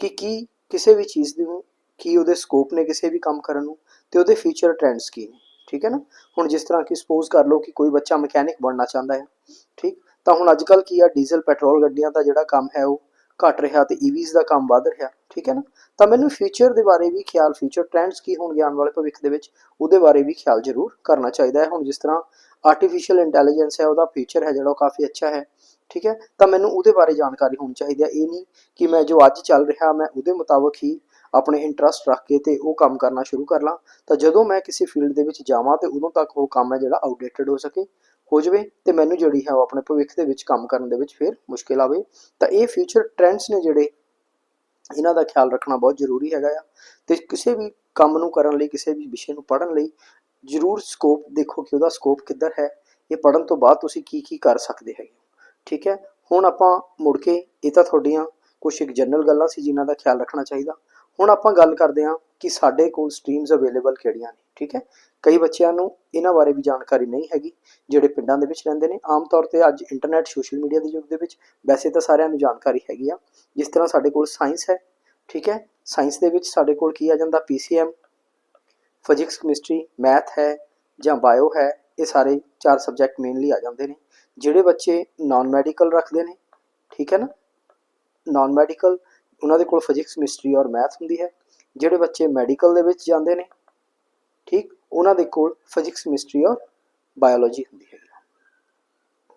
ਕਿ ਕੀ ਕਿਸੇ ਵੀ ਚੀਜ਼ ਨੂੰ, ਕੀ ਉਹਦੇ ਸਕੋਪ ਨੇ ਕਿਸੇ ਵੀ ਕੰਮ ਕਰਨ ਨੂੰ ਤੇ ਉਹਦੇ ਫਿਊਚਰ ਟ੍ਰੈਂਡਸ ਕੀ ਨੇ। ਠੀਕ ਹੈ ਨਾ? ਹੁਣ ਜਿਸ ਤਰ੍ਹਾਂ ਕਿ ਸਪੋਜ਼ ਕਰ ਲਓ ਕਿ ਕੋਈ ਬੱਚਾ ਮਕੈਨਿਕ ਬਣਨਾ ਚਾਹੁੰਦਾ ਹੈ, ਠੀਕ? ਤਾਂ ਹੁਣ ਅੱਜ ਕੱਲ ਕੀ ਆ ਡੀਜ਼ਲ ਪੈਟਰੋਲ ਗੱਡੀਆਂ ਦਾ ਜਿਹੜਾ ਕੰਮ ਹੈ, ਉਹ ਘਟ ਰਿਹਾ ਤੇ e ਈਵੀਜ਼ ਦਾ ਕੰਮ ਵੱਧ ਰਿਹਾ, ਠੀਕ ਹੈ ਨਾ? ਤਾਂ ਮੈਨੂੰ ਫਿਊਚਰ ਦੇ ਬਾਰੇ ਵੀ ਖਿਆਲ ਫਿਊਚਰ ਟ੍ਰੈਂਡਸ ਕੀ ਹੋਣਗੇ ਆਉਣ ਵਾਲੇ ਭਵਿੱਖ ਦੇ ਵਿੱਚ, ਉਹਦੇ ਬਾਰੇ ਵੀ ਖਿਆਲ ਜ਼ਰੂਰ ਕਰਨਾ ਚਾਹੀਦਾ ਹੈ। ਹੁਣ ਜਿਸ ਤਰ੍ਹਾਂ ਆਰਟੀਫੀਸ਼ੀਅਲ ਇੰਟੈਲੀਜੈਂਸ ਹੈ, ਉਹਦਾ ਫਿਊਚਰ ਹੈ ਜਿਹੜਾ, ਉਹ ਕਾਫੀ ਅੱਛਾ ਹੈ, ਠੀਕ ਹੈ? ਤਾਂ ਮੈਨੂੰ ਉਹਦੇ ਬਾਰੇ ਜਾਣਕਾਰੀ ਹੋਣੀ ਚਾਹੀਦੀ ਹੈ। ਇਹ ਨਹੀਂ ਕਿ ਮੈਂ ਜੋ ਅੱਜ ਚੱਲ ਰਿਹਾ, ਮੈਂ ਉਹਦੇ ਮੁਤਾਬਕ ਹੀ ਆਪਣੇ ਇੰਟਰਸਟ ਰੱਖ ਕੇ ਤੇ ਉਹ ਕੰਮ ਕਰਨਾ ਸ਼ੁਰੂ ਕਰ ਲਾਂ, ਤਾਂ ਜਦੋਂ ਮੈਂ ਕਿਸੇ ਫੀਲਡ ਦੇ ਵਿੱਚ ਜਾਵਾਂ ਤੇ ਉਦੋਂ ਤੱਕ ਉਹ ਕੰਮ ਹੈ ਜਿਹੜਾ ਆਊਟਡੇਟਡ ਹੋ ਸਕੇ, ਹੋ ਜਾਵੇ ਤੇ ਮੈਨੂੰ ਜਿਹੜੀ ਹੈ ਉਹ ਆਪਣੇ ਭਵਿੱਖ ਦੇ ਵਿੱਚ ਕੰਮ ਕਰਨ ਦੇ ਵਿੱਚ ਫਿਰ ਮੁਸ਼ਕਿਲ ਆਵੇ। ਤਾਂ ਇਹ ਫਿਊਚਰ ਟ੍ਰੈਂਡਸ ਨੇ ਜਿਹੜੇ ਇਹਨਾਂ ਦਾ ਖਿਆਲ ਰੱਖਣਾ ਬਹੁਤ ਜ਼ਰੂਰੀ ਹੈਗਾ ਆ ਤੇ ਕਿਸੇ ਵੀ ਕੰਮ ਨੂੰ ਕਰਨ ਲਈ, ਕਿਸੇ ਵੀ ਵਿਸ਼ੇ ਨੂੰ ਪੜ੍ਹਨ ਲਈ ਜ਼ਰੂਰ ਸਕੋਪ ਦੇਖੋ ਕਿ ਉਹਦਾ ਸਕੋਪ ਕਿੱਧਰ ਹੈ, ਇਹ ਪੜ੍ਹਨ ਤੋਂ ਬਾਅਦ ਤੁਸੀਂ ਕੀ ਕੀ ਕਰ ਸਕਦੇ ਹੈਗੇ ਠੀਕ ਹੈ, ਹੁਣ ਆਪਾਂ ਮੁੜ ਕੇ ਇਹ ਤਾਂ ਤੁਹਾਡੀਆਂ ਕੁਝ ਇੱਕ ਜਨਰਲ ਗੱਲਾਂ ਸੀ ਜਿਨ੍ਹਾਂ ਦਾ ਖਿਆਲ ਰੱਖਣਾ ਚਾਹੀਦਾ। ਹੁਣ ਆਪਾਂ ਗੱਲ ਕਰਦੇ ਹਾਂ ਕਿ ਸਾਡੇ ਕੋਲ ਸਟਰੀਮਸ ਅਵੇਲੇਬਲ ਕਿਹੜੀਆਂ ਨੇ, ਠੀਕ ਹੈ? ਕਈ ਬੱਚਿਆਂ ਨੂੰ ਇਹਨਾਂ ਬਾਰੇ ਵੀ ਜਾਣਕਾਰੀ ਨਹੀਂ ਹੈਗੀ, ਜਿਹੜੇ ਪਿੰਡਾਂ ਦੇ ਵਿੱਚ ਰਹਿੰਦੇ ਨੇ। ਆਮ ਤੌਰ ਤੇ ਅੱਜ ਇੰਟਰਨੈਟ ਸੋਸ਼ਲ ਮੀਡੀਆ ਦੇ ਯੁੱਗ ਦੇ ਵਿੱਚ ਵੈਸੇ ਤਾਂ ਸਾਰਿਆਂ ਨੂੰ ਜਾਣਕਾਰੀ ਹੈਗੀ ਆ, ਜਿਸ ਤਰ੍ਹਾਂ ਸਾਡੇ ਕੋਲ ਸਾਇੰਸ ਹੈ, ਠੀਕ ਹੈ? ਸਾਇੰਸ ਦੇ ਵਿੱਚ ਸਾਡੇ ਕੋਲ ਕੀ ਆ ਜਾਂਦਾ? ਪੀਸੀਐਮ ਫਿਜ਼ਿਕਸ ਕੈਮਿਸਟਰੀ ਮੈਥ ਹੈ ਜਾਂ ਬਾਇਓ ਹੈ, ਇਹ ਸਾਰੇ ਚਾਰ ਸਬਜੈਕਟ ਮੇਨਲੀ ਆ ਜਾਂਦੇ ਨੇ, ਜਿਹੜੇ ਬੱਚੇ ਨਾਨ ਮੈਡੀਕਲ ਰੱਖਦੇ ਨੇ, ਠੀਕ ਹੈ ਨਾ? ਨਾਨ ਮੈਡੀਕਲ ਉਹਨਾਂ ਦੇ ਕੋਲ ਫਿਜ਼ਿਕਸ ਕੈਮਿਸਟਰੀ ਔਰ ਮੈਥ ਹੁੰਦੀ ਹੈ, ਜਿਹੜੇ ਬੱਚੇ ਮੈਡੀਕਲ ਦੇ ਵਿੱਚ ਜਾਂਦੇ ਨੇ, ਠੀਕ, ਉਹਨਾਂ ਦੇ ਕੋਲ ਫਿਜ਼ਿਕਸ ਕੈਮਿਸਟਰੀ ਔਰ ਬਾਇਓਲੋਜੀ ਹੁੰਦੀ ਹੈ।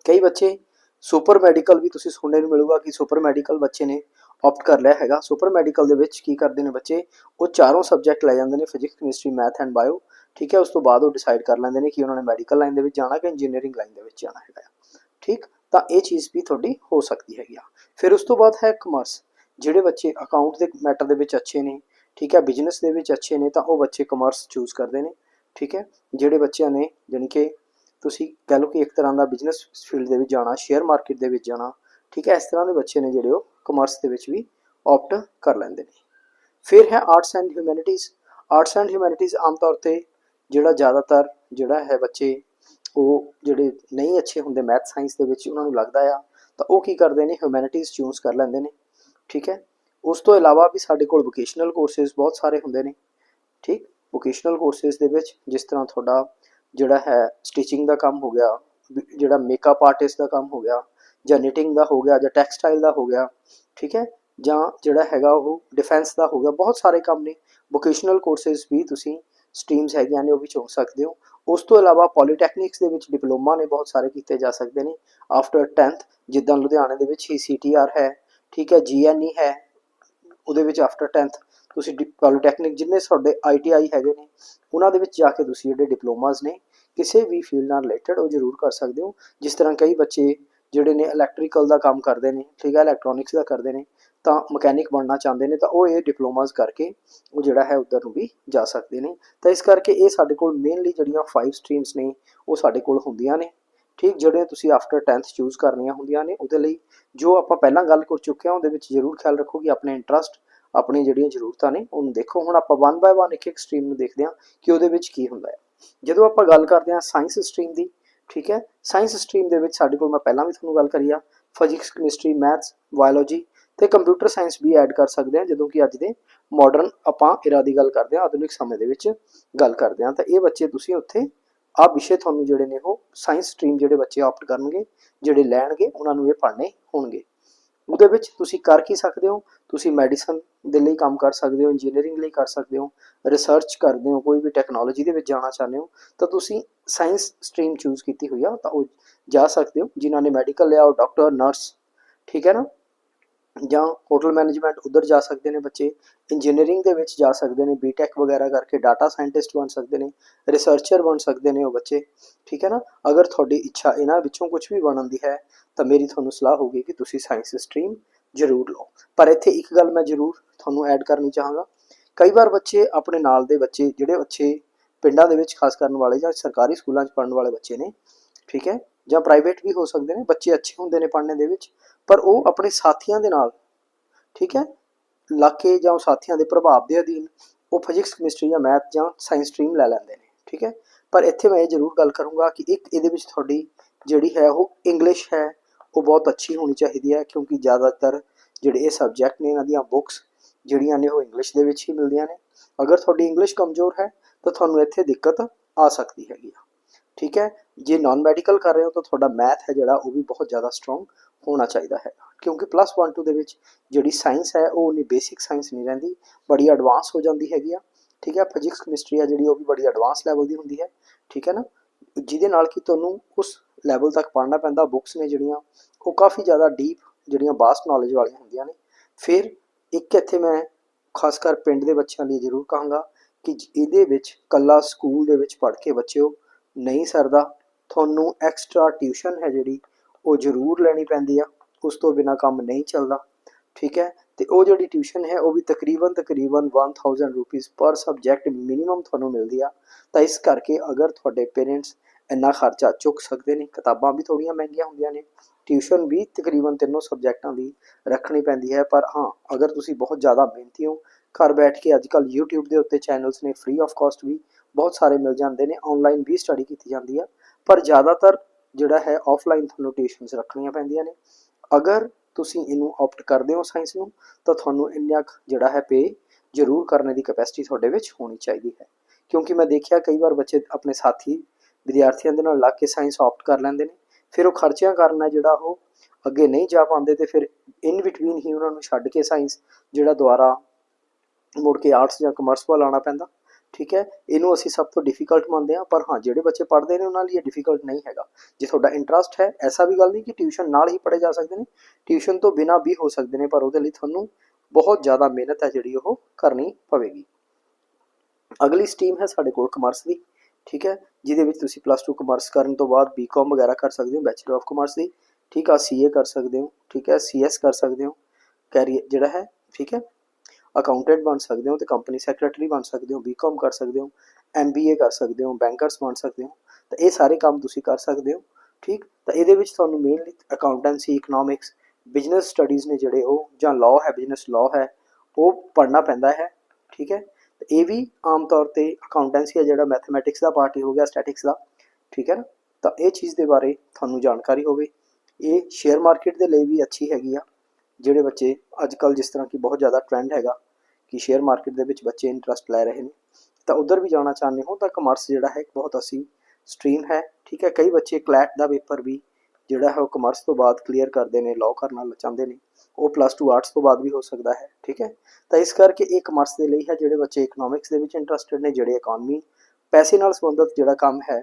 ਕਈ ਬੱਚੇ ਸੁਪਰ ਮੈਡੀਕਲ ਵੀ ਤੁਸੀਂ ਸੁਣਨੇ ਨੂੰ ਮਿਲੂਗਾ ਕਿ ਸੁਪਰ ਮੈਡੀਕਲ ਬੱਚੇ ਨੇ ਆਪਟ ਕਰ ਲਿਆ ਹੈਗਾ। ਸੁਪਰ ਮੈਡੀਕਲ ਦੇ ਵਿੱਚ ਕੀ ਕਰਦੇ ਨੇ ਬੱਚੇ? ਉਹ ਚਾਰੋਂ ਸਬਜੈਕਟ ਲੈ ਜਾਂਦੇ ਨੇ physics chemistry math and bio ਠੀਕ ਹੈ, ਉਸ ਤੋਂ ਬਾਅਦ ਉਹ ਡਿਸਾਈਡ ਕਰ ਲੈਂਦੇ ਨੇ ਕਿ ਉਹਨਾਂ ਨੇ ਮੈਡੀਕਲ ਲਾਈਨ ਦੇ ਵਿੱਚ ਜਾਣਾ ਕਿ ਇੰਜੀਨੀਅਰਿੰਗ ਲਾਈਨ ਦੇ ਵਿੱਚ ਜਾਣਾ ਹੈਗਾ। ਠੀਕ, ਤਾਂ ਇਹ ਚੀਜ਼ ਵੀ ਤੁਹਾਡੀ ਹੋ ਸਕਦੀ ਹੈਗੀ ਆ। ਫਿਰ ਉਸ ਤੋਂ ਬਾਅਦ ਹੈ ਕਮਰਸ ਜਿਹੜੇ ਬੱਚੇ ਅਕਾਊਂਟ ਦੇ ਮੈਟਰ ਦੇ ਵਿੱਚ ਅੱਛੇ ਨੇ, ਠੀਕ ਹੈ ਬਿਜ਼ਨਸ ਦੇ ਵਿੱਚ ਅੱਛੇ ਨੇ, ਤਾਂ ਉਹ ਬੱਚੇ ਕਮਰਸ ਚੂਜ਼ ਕਰਦੇ ਨੇ, ਠੀਕ ਹੈ, ਜਿਹੜੇ ਬੱਚਿਆਂ ਨੇ ਜਾਣੀ ਕਿ ਤੁਸੀਂ ਕਹਿ ਲਓ ਕਿ ਇੱਕ ਤਰ੍ਹਾਂ ਦਾ ਬਿਜ਼ਨਸ ਫੀਲਡ ਦੇ ਵਿੱਚ ਜਾਣਾ ਸ਼ੇਅਰ ਮਾਰਕੀਟ ਦੇ ਵਿੱਚ ਜਾਣਾ, ਠੀਕ ਹੈ, ਇਸ ਤਰ੍ਹਾਂ ਦੇ ਬੱਚੇ ਨੇ ਜਿਹੜੇ ਉਹ ਕਮਰਸ ਦੇ ਵਿੱਚ ਵੀ ਆਪਟ ਕਰ ਲੈਂਦੇ ਨੇ। ਫਿਰ ਹੈ arts and humanities arts and humanities ਆਮ ਤੌਰ ਤੇ ਜਿਹੜਾ ਜ਼ਿਆਦਾਤਰ ਜਿਹੜਾ ਹੈ ਬੱਚੇ, ਉਹ ਜਿਹੜੇ ਨਹੀਂ ਅੱਛੇ ਹੁੰਦੇ ਮੈਥ ਸਾਇੰਸ ਦੇ ਵਿੱਚ ਉਹਨਾਂ ਨੂੰ ਲੱਗਦਾ ਆ, ਤਾਂ ਉਹ ਕੀ ਕਰਦੇ ਨੇ ਹਿਊਮੈਨਿਟੀਜ਼ ਚੂਜ਼ ਕਰ ਲੈਂਦੇ ਨੇ ਠੀਕ ਹੈ? ਉਸ ਤੋਂ ਇਲਾਵਾ ਵੀ ਸਾਡੇ ਕੋਲ ਵੋਕੇਸ਼ਨਲ ਕੋਰਸਸ ਬਹੁਤ ਸਾਰੇ ਹੁੰਦੇ ਨੇ, ਠੀਕ? ਵੋਕੇਸ਼ਨਲ ਕੋਰਸਸ ਦੇ ਵਿੱਚ ਜਿਸ ਤਰ੍ਹਾਂ ਤੁਹਾਡਾ ਜਿਹੜਾ ਹੈ ਸਟਿਚਿੰਗ ਦਾ ਕੰਮ ਹੋ ਗਿਆ ਜਿਹੜਾ ਮੇਕਅਪ ਆਰਟਿਸਟ ਦਾ ਕੰਮ ਹੋ ਗਿਆ, ਜਾਂ ਨਿਟਿੰਗ ਦਾ ਹੋ ਗਿਆ, ਜਾਂ ਟੈਕਸਟਾਈਲ ਦਾ ਹੋ ਗਿਆ, ਠੀਕ ਹੈ? ਜਾਂ ਜਿਹੜਾ ਹੈਗਾ ਉਹ ਡਿਫੈਂਸ ਦਾ ਹੋ ਗਿਆ, ਬਹੁਤ ਸਾਰੇ ਕੰਮ ਨੇ। ਵੋਕੇਸ਼ਨਲ ਕੋਰਸਸ ਵੀ ਤੁਸੀਂ ਸਟਰੀਮਸ ਹੈਗੀਆਂ ਨੇ, ਉਹ ਵੀ ਚੁਣ ਸਕਦੇ ਹੋ। ਉਸ ਤੋਂ ਇਲਾਵਾ ਪੋਲੀਟੈਕਨਿਕਸ ਦੇ ਵਿੱਚ ਡਿਪਲੋਮਾ ਨੇ ਬਹੁਤ ਸਾਰੇ ਕੀਤੇ ਜਾ ਸਕਦੇ ਨੇ। ਆਫਟਰ 10th ਜਿੱਦਾਂ ਲੁਧਿਆਣੇ ਦੇ ਵਿੱਚ ਹੀ ਸੀਟੀਆਰ ਹੈ ਠੀਕ ਹੈ ਜੀਐਨਈ ਹੈ, ਉਹਦੇ ਵਿੱਚ ਆਫਟਰ 10th ਤੁਸੀਂ ਪੋਲੀਟੈਕਨਿਕ ਜਿੰਨੇ ਤੁਹਾਡੇ ਆਈਟੀਆਈ ਹੈਗੇ ਨੇ, ਉਹਨਾਂ ਦੇ ਵਿੱਚ ਜਾ ਕੇ ਤੁਸੀਂ ਜਿਹੜੇ ਡਿਪਲੋਮਾਸ ਨੇ, ਕਿਸੇ ਵੀ ਫੀਲਡ ਨਾਲ ਰਿਲੇਟਡ ਉਹ ਜ਼ਰੂਰ ਕਰ ਸਕਦੇ ਹੋ, ਜਿਸ ਤਰ੍ਹਾਂ ਕਈ ਬੱਚੇ ਜਿਹੜੇ ਨੇ ਇਲੈਕਟ੍ਰੀਕਲ ਦਾ ਕੰਮ ਕਰਦੇ ਨੇ, ਠੀਕ ਹੈ ਇਲੈਕਟ੍ਰੋਨਿਕਸ ਦਾ ਕਰਦੇ ਨੇ, ਤਾਂ ਮਕੈਨਿਕ ਬਣਨਾ ਚਾਹੁੰਦੇ ਨੇ, ਤਾਂ ਉਹ ਇਹ ਡਿਪਲੋਮਾਸ ਕਰਕੇ ਉਹ ਜਿਹੜਾ ਹੈ ਉਧਰ ਨੂੰ ਵੀ ਜਾ ਸਕਦੇ ਨੇ। ਤਾਂ ਇਸ ਕਰਕੇ ਇਹ ਸਾਡੇ ਕੋਲ ਮੇਨਲੀ ਜਿਹੜੀਆਂ 5 ਸਟਰੀਮਸ ਨੇ, ਉਹ ਸਾਡੇ ਕੋਲ ਹੁੰਦੀਆਂ ਨੇ। ਠੀਕ, ਜਿਹੜੇ ਤੁਸੀਂ ਆਫਟਰ 10th ਚੂਜ਼ ਕਰਨੀਆਂ ਹੁੰਦੀਆਂ ਨੇ, ਉਹਦੇ ਲਈ ਜੋ ਆਪਾਂ ਪਹਿਲਾਂ ਗੱਲ ਕਰ ਚੁੱਕੇ ਹਾਂ, ਉਹਦੇ ਵਿੱਚ ਜ਼ਰੂਰ ਖਿਆਲ ਰੱਖੋ ਕਿ ਆਪਣੇ ਇੰਟਰਸਟ ਆਪਣੀ ਜਿਹੜੀਆਂ ਜ਼ਰੂਰਤਾਂ ਨੇ, ਉਹਨੂੰ ਦੇਖੋ। ਹੁਣ ਆਪਾਂ ਵਨ ਬਾਏ ਵਨ ਇੱਕ ਇੱਕ ਸਟਰੀਮ ਨੂੰ ਦੇਖਦੇ ਹਾਂ ਕਿ ਉਹਦੇ ਵਿੱਚ ਕੀ ਹੁੰਦਾ ਹੈ। ਜਦੋਂ ਆਪਾਂ ਗੱਲ ਕਰਦੇ ਹਾਂ ਸਾਇੰਸ ਸਟਰੀਮ ਦੀ, ਠੀਕ ਹੈ ਸਾਇੰਸ ਸਟਰੀਮ ਦੇ ਵਿੱਚ ਸਾਡੇ ਕੋਲ ਮੈਂ ਪਹਿਲਾਂ ਵੀ ਤੁਹਾਨੂੰ ਗੱਲ ਕਰੀ ਆ ਫਿਜ਼ਿਕਸ ਕੈਮਿਸਟਰੀ ਮੈਥਸ ਬਾਇਓਲੋਜੀ ਤੇ ਕੰਪਿਊਟਰ ਸਾਇੰਸ ਵੀ ਐਡ ਕਰ ਸਕਦੇ ਹਾਂ, ਜਦੋਂ ਕਿ ਅੱਜ ਦੇ ਮਾਡਰਨ ਆਪਾਂ ਇਰਾ ਦੀ ਗੱਲ ਕਰਦੇ ਹਾਂ, ਆਧੁਨਿਕ ਸਮੇਂ ਦੇ ਵਿੱਚ ਗੱਲ ਕਰਦੇ ਹਾਂ। ਤਾਂ ਇਹ ਬੱਚੇ ਤੁਸੀਂ ਉੱਥੇ ਆ ਵਿਸ਼ੇ ਤੁਹਾਨੂੰ ਜਿਹੜੇ ਨੇ ਉਹ ਸਾਇੰਸ ਸਟਰੀਮ ਜਿਹੜੇ ਬੱਚੇ ਆਪਟ ਕਰਨਗੇ, ਜਿਹੜੇ ਲੈਣਗੇ, ਉਹਨਾਂ ਨੂੰ ਇਹ ਪੜ੍ਹਨੇ ਹੋਣਗੇ। ਉਹਦੇ ਵਿੱਚ ਤੁਸੀਂ ਕਰ ਕੀ ਸਕਦੇ ਹੋ? ਤੁਸੀਂ ਮੈਡੀਸਨ ਦੇ ਲਈ ਕੰਮ ਕਰ ਸਕਦੇ ਹੋ ਇੰਜੀਨੀਅਰਿੰਗ ਲਈ ਕਰ ਸਕਦੇ ਹੋ ਰਿਸਰਚ ਕਰਦੇ ਹੋ, ਕੋਈ ਵੀ ਟੈਕਨੋਲੋਜੀ ਦੇ ਵਿੱਚ ਜਾਣਾ ਚਾਹੁੰਦੇ ਹੋ, ਤਾਂ ਤੁਸੀਂ ਸਾਇੰਸ ਸਟਰੀਮ ਚੂਜ਼ ਕੀਤੀ ਹੋਈ ਆ, ਤਾਂ ਉਹ ਜਾ ਸਕਦੇ ਹੋ, ਜਿਨ੍ਹਾਂ ਨੇ ਮੈਡੀਕਲ ਲਿਆ, ਉਹ ਡਾਕਟਰ ਨਰਸ ਠੀਕ ਹੈ ਨਾ? ਜਾਂ ਹੋਟਲ ਮੈਨੇਜਮੈਂਟ ਉਧਰ ਜਾ ਸਕਦੇ ਨੇ ਬੱਚੇ ਇੰਜੀਨੀਅਰਿੰਗ ਦੇ ਵਿੱਚ ਜਾ ਸਕਦੇ ਨੇ ਬੀਟੈਕ ਵਗੈਰਾ ਕਰਕੇ ਡਾਟਾ ਸਾਇੰਟਿਸਟ ਬਣ ਸਕਦੇ ਨੇ ਰਿਸਰਚਰ ਬਣ ਸਕਦੇ ਨੇ ਉਹ ਬੱਚੇ, ਠੀਕ ਹੈ ਨਾ? ਅਗਰ ਤੁਹਾਡੀ ਇੱਛਾ ਇਹਨਾਂ ਵਿੱਚੋਂ ਕੁਝ ਵੀ ਬਣਨ ਦੀ ਹੈ, ਤਾਂ ਮੇਰੀ ਤੁਹਾਨੂੰ ਸਲਾਹ ਹੋਗੀ ਕਿ ਤੁਸੀਂ ਸਾਇੰਸ ਸਟਰੀਮ ਜ਼ਰੂਰ ਲਓ। ਪਰ ਇੱਥੇ ਇੱਕ ਗੱਲ ਮੈਂ ਜ਼ਰੂਰ ਤੁਹਾਨੂੰ ਐਡ ਕਰਨੀ ਚਾਹਾਂਗਾ। ਕਈ ਵਾਰ ਬੱਚੇ ਆਪਣੇ ਨਾਲ ਦੇ ਬੱਚੇ, ਜਿਹੜੇ ਬੱਚੇ ਪਿੰਡਾਂ ਦੇ ਵਿੱਚ ਖਾਸ ਕਰਨ ਵਾਲੇ ਜਾਂ ਸਰਕਾਰੀ ਸਕੂਲਾਂ 'ਚ ਪੜ੍ਹਨ ਵਾਲੇ ਬੱਚੇ ਨੇ, ਠੀਕ ਹੈ? ਜਾਂ ਪ੍ਰਾਈਵੇਟ ਵੀ ਹੋ ਸਕਦੇ ਨੇ, ਬੱਚੇ ਅੱਛੇ ਹੁੰਦੇ ਨੇ ਪੜ੍ਹਨੇ ਦੇ ਵਿੱਚ ਪਰ ਉਹ ਆਪਣੇ ਸਾਥੀਆਂ ਦੇ ਨਾਲ, ਠੀਕ ਹੈ ਲਾਕੇ ਜਾਂ ਸਾਥੀਆਂ ਦੇ ਪ੍ਰਭਾਵ ਦੇ ਅਧੀਨ ਉਹ ਫਿਜ਼ਿਕਸ ਕੈਮਿਸਟਰੀ ਜਾਂ ਮੈਥ ਜਾਂ ਸਾਇੰਸ ਸਟਰੀਮ ਲੈ ਲੈਂਦੇ ਨੇ, ਠੀਕ ਹੈ। ਪਰ ਇੱਥੇ ਮੈਂ ਇਹ ਜ਼ਰੂਰ ਗੱਲ ਕਰੂੰਗਾ ਕਿ ਇੱਕ ਇਹਦੇ ਵਿੱਚ ਤੁਹਾਡੀ ਜਿਹੜੀ ਹੈ ਉਹ ਇੰਗਲਿਸ਼ ਹੈ, ਉਹ ਬਹੁਤ ਅੱਛੀ ਹੋਣੀ ਚਾਹੀਦੀ ਹੈ ਕਿਉਂਕਿ ਜ਼ਿਆਦਾਤਰ ਜਿਹੜੇ ਇਹ ਸਬਜੈਕਟ ਨੇ ਇਹਨਾਂ ਦੀਆਂ ਬੁੱਕਸ ਜਿਹੜੀਆਂ ਨੇ ਉਹ ਇੰਗਲਿਸ਼ ਦੇ ਵਿੱਚ ਹੀ ਮਿਲਦੀਆਂ ਨੇ। ਅਗਰ ਤੁਹਾਡੀ ਇੰਗਲਿਸ਼ ਕਮਜ਼ੋਰ ਹੈ ਤਾਂ ਤੁਹਾਨੂੰ ਇੱਥੇ ਦਿੱਕਤ ਆ ਸਕਦੀ ਹੈਗੀ ਆ, ਠੀਕ ਹੈ। ਜੇ ਨਾਨ ਮੈਡੀਕਲ ਕਰ ਰਹੇ ਹੋ ਤਾਂ ਤੁਹਾਡਾ ਮੈਥ ਹੈ ਜਿਹੜਾ ਉਹ ਵੀ ਬਹੁਤ ਜ਼ਿਆਦਾ ਸਟਰੋਂਗ ਹੋਣਾ ਚਾਹੀਦਾ ਹੈ। ਕਿਉਂਕਿ ਪਲੱਸ 1 2 ਦੇ ਵਿੱਚ ਜਿਹੜੀ ਸਾਇੰਸ ਹੈ, ਉਹ ਨਹੀਂ ਬੇਸਿਕ ਸਾਇੰਸ ਨਹੀਂ ਰਹਿੰਦੀ, ਬੜੀ ਐਡਵਾਂਸ ਹੋ ਜਾਂਦੀ ਹੈਗੀ ਆ। ਠੀਕ ਹੈ ਫਿਜ਼ਿਕਸ ਕੈਮਿਸਟਰੀ ਆ ਜਿਹੜੀ, ਉਹ ਵੀ ਬੜੀ ਐਡਵਾਂਸ ਲੈਵਲ ਦੀ ਹੁੰਦੀ ਹੈ। ਠੀਕ ਹੈ ਨਾ? ਜਿਹਦੇ ਨਾਲ ਕਿ ਤੁਹਾਨੂੰ ਉਸ ਲੈਵਲ ਤੱਕ ਪੜ੍ਹਨਾ ਪੈਂਦਾ ਬੁੱਕਸ ਨੇ ਜਿਹੜੀਆਂ, ਉਹ ਕਾਫੀ ਜ਼ਿਆਦਾ ਡੀਪ ਜਿਹੜੀਆਂ ਬਾਸਟ ਨੌਲੇਜ ਵਾਲੀਆਂ ਹੁੰਦੀਆਂ ਨੇ। ਫਿਰ ਇੱਕ ਇੱਥੇ ਮੈਂ ਖਾਸ ਕਰ ਪਿੰਡ ਦੇ ਬੱਚਿਆਂ ਲਈ ਜ਼ਰੂਰ ਕਹਾਂਗਾ ਕਿ ਇਹਦੇ ਵਿੱਚ ਕੱਲਾ ਸਕੂਲ ਦੇ ਵਿੱਚ ਪੜ੍ਹ ਕੇ ਬੱਚਿਓ, ਨਹੀਂ ਸਰਦਾ। ਤੁਹਾਨੂੰ ਐਕਸਟਰਾ ਟਿਊਸ਼ਨ ਹੈ ਜਿਹੜੀ ਉਹ ਜ਼ਰੂਰ ਲੈਣੀ ਪੈਂਦੀ ਆ, ਉਸ ਤੋਂ ਬਿਨਾ ਕੰਮ ਨਹੀਂ ਚੱਲਦਾ। ਠੀਕ ਹੈ? ਤੇ ਉਹ ਜਿਹੜੀ ਟਿਊਸ਼ਨ ਹੈ, ਉਹ ਵੀ ਤਕਰੀਬਨ ਤਕਰੀਬਨ 1000 ਰੁਪੀਸ ਪਰ ਸਬਜੈਕਟ ਮਿਨੀਮਮ ਤੁਹਾਨੂੰ ਮਿਲਦੀ ਆ। ਤਾਂ ਇਸ ਕਰਕੇ ਅਗਰ ਤੁਹਾਡੇ ਪੇਰੈਂਟਸ ਇੰਨਾ ਖਰਚਾ ਚੁੱਕ ਸਕਦੇ ਨੇ, ਕਿਤਾਬਾਂ ਵੀ ਥੋੜੀਆਂ ਮਹਿੰਗੀਆਂ ਹੁੰਦੀਆਂ ਨੇ, ਟਿਊਸ਼ਨ ਵੀ ਤਕਰੀਬਨ ਤਿੰਨੋਂ ਸਬਜੈਕਟਾਂ ਦੀ ਰੱਖਣੀ ਪੈਂਦੀ ਹੈ। ਪਰ ਹਾਂ, ਅਗਰ ਤੁਸੀਂ ਬਹੁਤ ਜ਼ਿਆਦਾ ਮਿਹਨਤੀ ਹੋ, ਘਰ ਬੈਠ ਕੇ ਅੱਜਕੱਲ YouTube ਦੇ ਉੱਤੇ ਚੈਨਲਸ ਨੇ ਫ੍ਰੀ ਆਫ ਕਾਸਟ ਵੀ ਬਹੁਤ ਸਾਰੇ ਮਿਲ ਜਾਂਦੇ ਨੇ ਆਨਲਾਈਨ ਵੀ ਸਟੱਡੀ ਕੀਤੀ ਜਾਂਦੀ ਆ। ਪਰ ਜ਼ਿਆਦਾਤਰ ਜਿਹੜਾ ਹੈ ਆਫਲਾਈਨ ਤੁਹਾਨੂੰ ਟਿਊਸ਼ਨਸ ਰੱਖਣੀਆਂ ਪੈਂਦੀਆਂ ਨੇ। ਅਗਰ ਤੁਸੀਂ ਇਹਨੂੰ ਆਪਟ ਕਰਦੇ ਹੋ ਸਾਇੰਸ ਨੂੰ, ਤਾਂ ਤੁਹਾਨੂੰ ਇੰਨਾ ਕੁ ਜਿਹੜਾ ਹੈ ਪੇ ਜ਼ਰੂਰ ਕਰਨ ਦੀ ਕੈਪੈਸਿਟੀ ਤੁਹਾਡੇ ਵਿੱਚ ਹੋਣੀ ਚਾਹੀਦੀ ਹੈ। ਕਿਉਂਕਿ ਮੈਂ ਦੇਖਿਆ ਕਈ ਵਾਰ ਬੱਚੇ ਆਪਣੇ ਸਾਥੀ ਵਿਦਿਆਰਥੀਆਂ ਦੇ ਨਾਲ ਲੱਗ ਕੇ ਸਾਇੰਸ ਆਪਟ ਕਰ ਲੈਂਦੇ ਨੇ, ਫਿਰ ਉਹ ਖਰਚਿਆਂ ਕਾਰਨ ਹੈ ਜਿਹੜਾ ਉਹ ਅੱਗੇ ਨਹੀਂ ਜਾ ਪਾਉਂਦੇ ਤੇ ਫਿਰ ਇਨ ਬਿਟਵੀਨ ਹੀ ਉਹਨਾਂ ਨੂੰ ਛੱਡ ਕੇ ਸਾਇੰਸ ਜਿਹੜਾ ਦੁਆਰਾ ਮੁੜ ਕੇ ਆਰਟਸ ਜਾਂ ਕਮਰਸ ਵੱਲ ਆਉਣਾ ਪੈਂਦਾ। ਠੀਕ ਹੈ? ਇਹਨੂੰ ਅਸੀਂ ਸਭ ਤੋਂ ਡਿਫਿਕਲਟ ਮੰਨਦੇ ਹਾਂ, ਪਰ ਹਾਂ, ਜਿਹੜੇ ਬੱਚੇ ਪੜ੍ਹਦੇ ਨੇ ਉਹਨਾਂ ਲਈ ਇਹ ਡਿਫਿਕਲਟ ਨਹੀਂ ਹੈਗਾ। ਜੇ ਤੁਹਾਡਾ ਇੰਟਰਸਟ ਹੈ, ਐਸਾ ਵੀ ਗੱਲ ਨਹੀਂ ਕਿ ਟਿਊਸ਼ਨ ਨਾਲ ਹੀ ਪੜ੍ਹੇ ਜਾ ਸਕਦੇ ਨੇ। ਟਿਊਸ਼ਨ ਤੋਂ ਬਿਨਾ ਵੀ ਹੋ ਸਕਦੇ ਨੇ, ਪਰ ਉਹਦੇ ਲਈ ਤੁਹਾਨੂੰ ਬਹੁਤ ਜ਼ਿਆਦਾ ਮਿਹਨਤ ਹੈ ਜਿਹੜੀ ਉਹ ਕਰਨੀ ਪਵੇਗੀ। ਅਗਲੀ ਸਟਰੀਮ ਹੈ ਸਾਡੇ ਕੋਲ ਕਮਰਸ ਦੀ, ਠੀਕ ਹੈ? ਜਿਹਦੇ ਵਿੱਚ ਤੁਸੀਂ ਪਲੱਸ 2 ਕਮਰਸ ਕਰਨ ਤੋਂ ਬਾਅਦ ਬੀਕਾਮ ਵਗੈਰਾ ਕਰ ਸਕਦੇ ਹੋ ਬੈਚਲਰ ਆਫ ਕਮਰਸ ਦੀ, ਠੀਕ ਆ? ਸੀਏ ਕਰ ਸਕਦੇ ਹੋ, ਠੀਕ ਹੈ? ਸੀਐਸ ਕਰ ਸਕਦੇ ਹੋ ਕੈਰੀਅਰ ਜਿਹੜਾ ਹੈ, ਠੀਕ ਹੈ? ਅਕਾਊਂਟੈਂਟ ਬਣ ਸਕਦੇ ਹੋ ਤੇ ਕੰਪਨੀ ਸੈਕਟਰੀ ਬਣ ਸਕਦੇ ਹੋ ਬੀਕਾਮ ਕਰ ਸਕਦੇ ਹੋ ਐਮਬੀਏ ਕਰ ਸਕਦੇ ਹੋ ਬੈਂਕਰਸ ਬਣ ਸਕਦੇ ਹੋ, ਤਾਂ ਇਹ ਸਾਰੇ ਕੰਮ ਤੁਸੀਂ ਕਰ ਸਕਦੇ ਹੋ, ਠੀਕ? ਤਾਂ ਇਹਦੇ ਵਿੱਚ ਤੁਹਾਨੂੰ mainly accountancy economics business studies ਨੇ ਜਿਹੜੇ ਉਹ, ਜਾਂ ਲਾਅ ਹੈ ਬਿਜ਼ਨਸ ਲਾਅ ਹੈ, ਉਹ ਪੜ੍ਹਨਾ ਪੈਂਦਾ ਹੈ, ਠੀਕ ਹੈ? ਤੇ ਇਹ ਵੀ ਆਮ ਤੌਰ ਤੇ ਅਕਾਊਂਟੈਂਸੀ ਹੈ ਜਿਹੜਾ ਮੈਥਮੈਟਿਕਸ ਦਾ ਪਾਰਟ ਹੀ ਹੋ ਗਿਆ ਸਟੈਟਿਕਸ ਦਾ, ਠੀਕ ਹੈ ਨਾ? ਤਾਂ ਇਹ ਚੀਜ਼ ਦੇ ਬਾਰੇ ਤੁਹਾਨੂੰ ਜਾਣਕਾਰੀ ਹੋਵੇ। ਇਹ ਸ਼ੇਅਰ ਮਾਰਕੀਟ ਦੇ ਲਈ ਵੀ ਅੱਛੀ ਹੈਗੀ ਆ। ਜਿਹੜੇ ਬੱਚੇ ਅੱਜ ਕੱਲ ਜਿਸ ਤਰ੍ਹਾਂ ਕਿ ਬਹੁਤ ਜ਼ਿਆਦਾ ਟ੍ਰੈਂਡ ਹੈਗਾ ਕਿ ਸ਼ੇਅਰ ਮਾਰਕੀਟ ਦੇ ਵਿੱਚ ਬੱਚੇ ਇੰਟਰਸਟ ਲੈ ਰਹੇ ਨੇ, ਤਾਂ ਉਧਰ ਵੀ ਜਾਣਾ ਚਾਹੁੰਦੇ ਹੋ ਤਾਂ ਕਮਰਸ ਜਿਹੜਾ ਹੈ ਇੱਕ ਬਹੁਤ ਅੱਛੀ ਸਟਰੀਮ ਹੈ, ਠੀਕ ਹੈ, ਕਈ ਬੱਚੇ ਕਲੈਟ ਦਾ ਪੇਪਰ ਵੀ ਜਿਹੜਾ ਹੈ ਉਹ ਕਮਰਸ ਤੋਂ ਬਾਅਦ ਕਲੀਅਰ ਕਰਦੇ ਨੇ ਲਾਅ ਕਰਨਾ ਚਾਹੁੰਦੇ ਨੇ, ਉਹ ਪਲੱਸ 2 ਆਰਟਸ ਤੋਂ ਬਾਅਦ ਵੀ ਹੋ ਸਕਦਾ ਹੈ, ਠੀਕ ਹੈ, ਤਾਂ ਇਸ ਕਰਕੇ ਇਹ ਕਮਰਸ ਦੇ ਲਈ ਹੈ ਜਿਹੜੇ ਬੱਚੇ ਇਕਨੋਮਿਕਸ ਦੇ ਵਿੱਚ ਇੰਟਰਸਟਿਡ ਨੇ, ਜਿਹੜੇ ਇਕਨੋਮੀ ਪੈਸੇ ਨਾਲ ਸੰਬੰਧਿਤ ਜਿਹੜਾ ਕੰਮ ਹੈ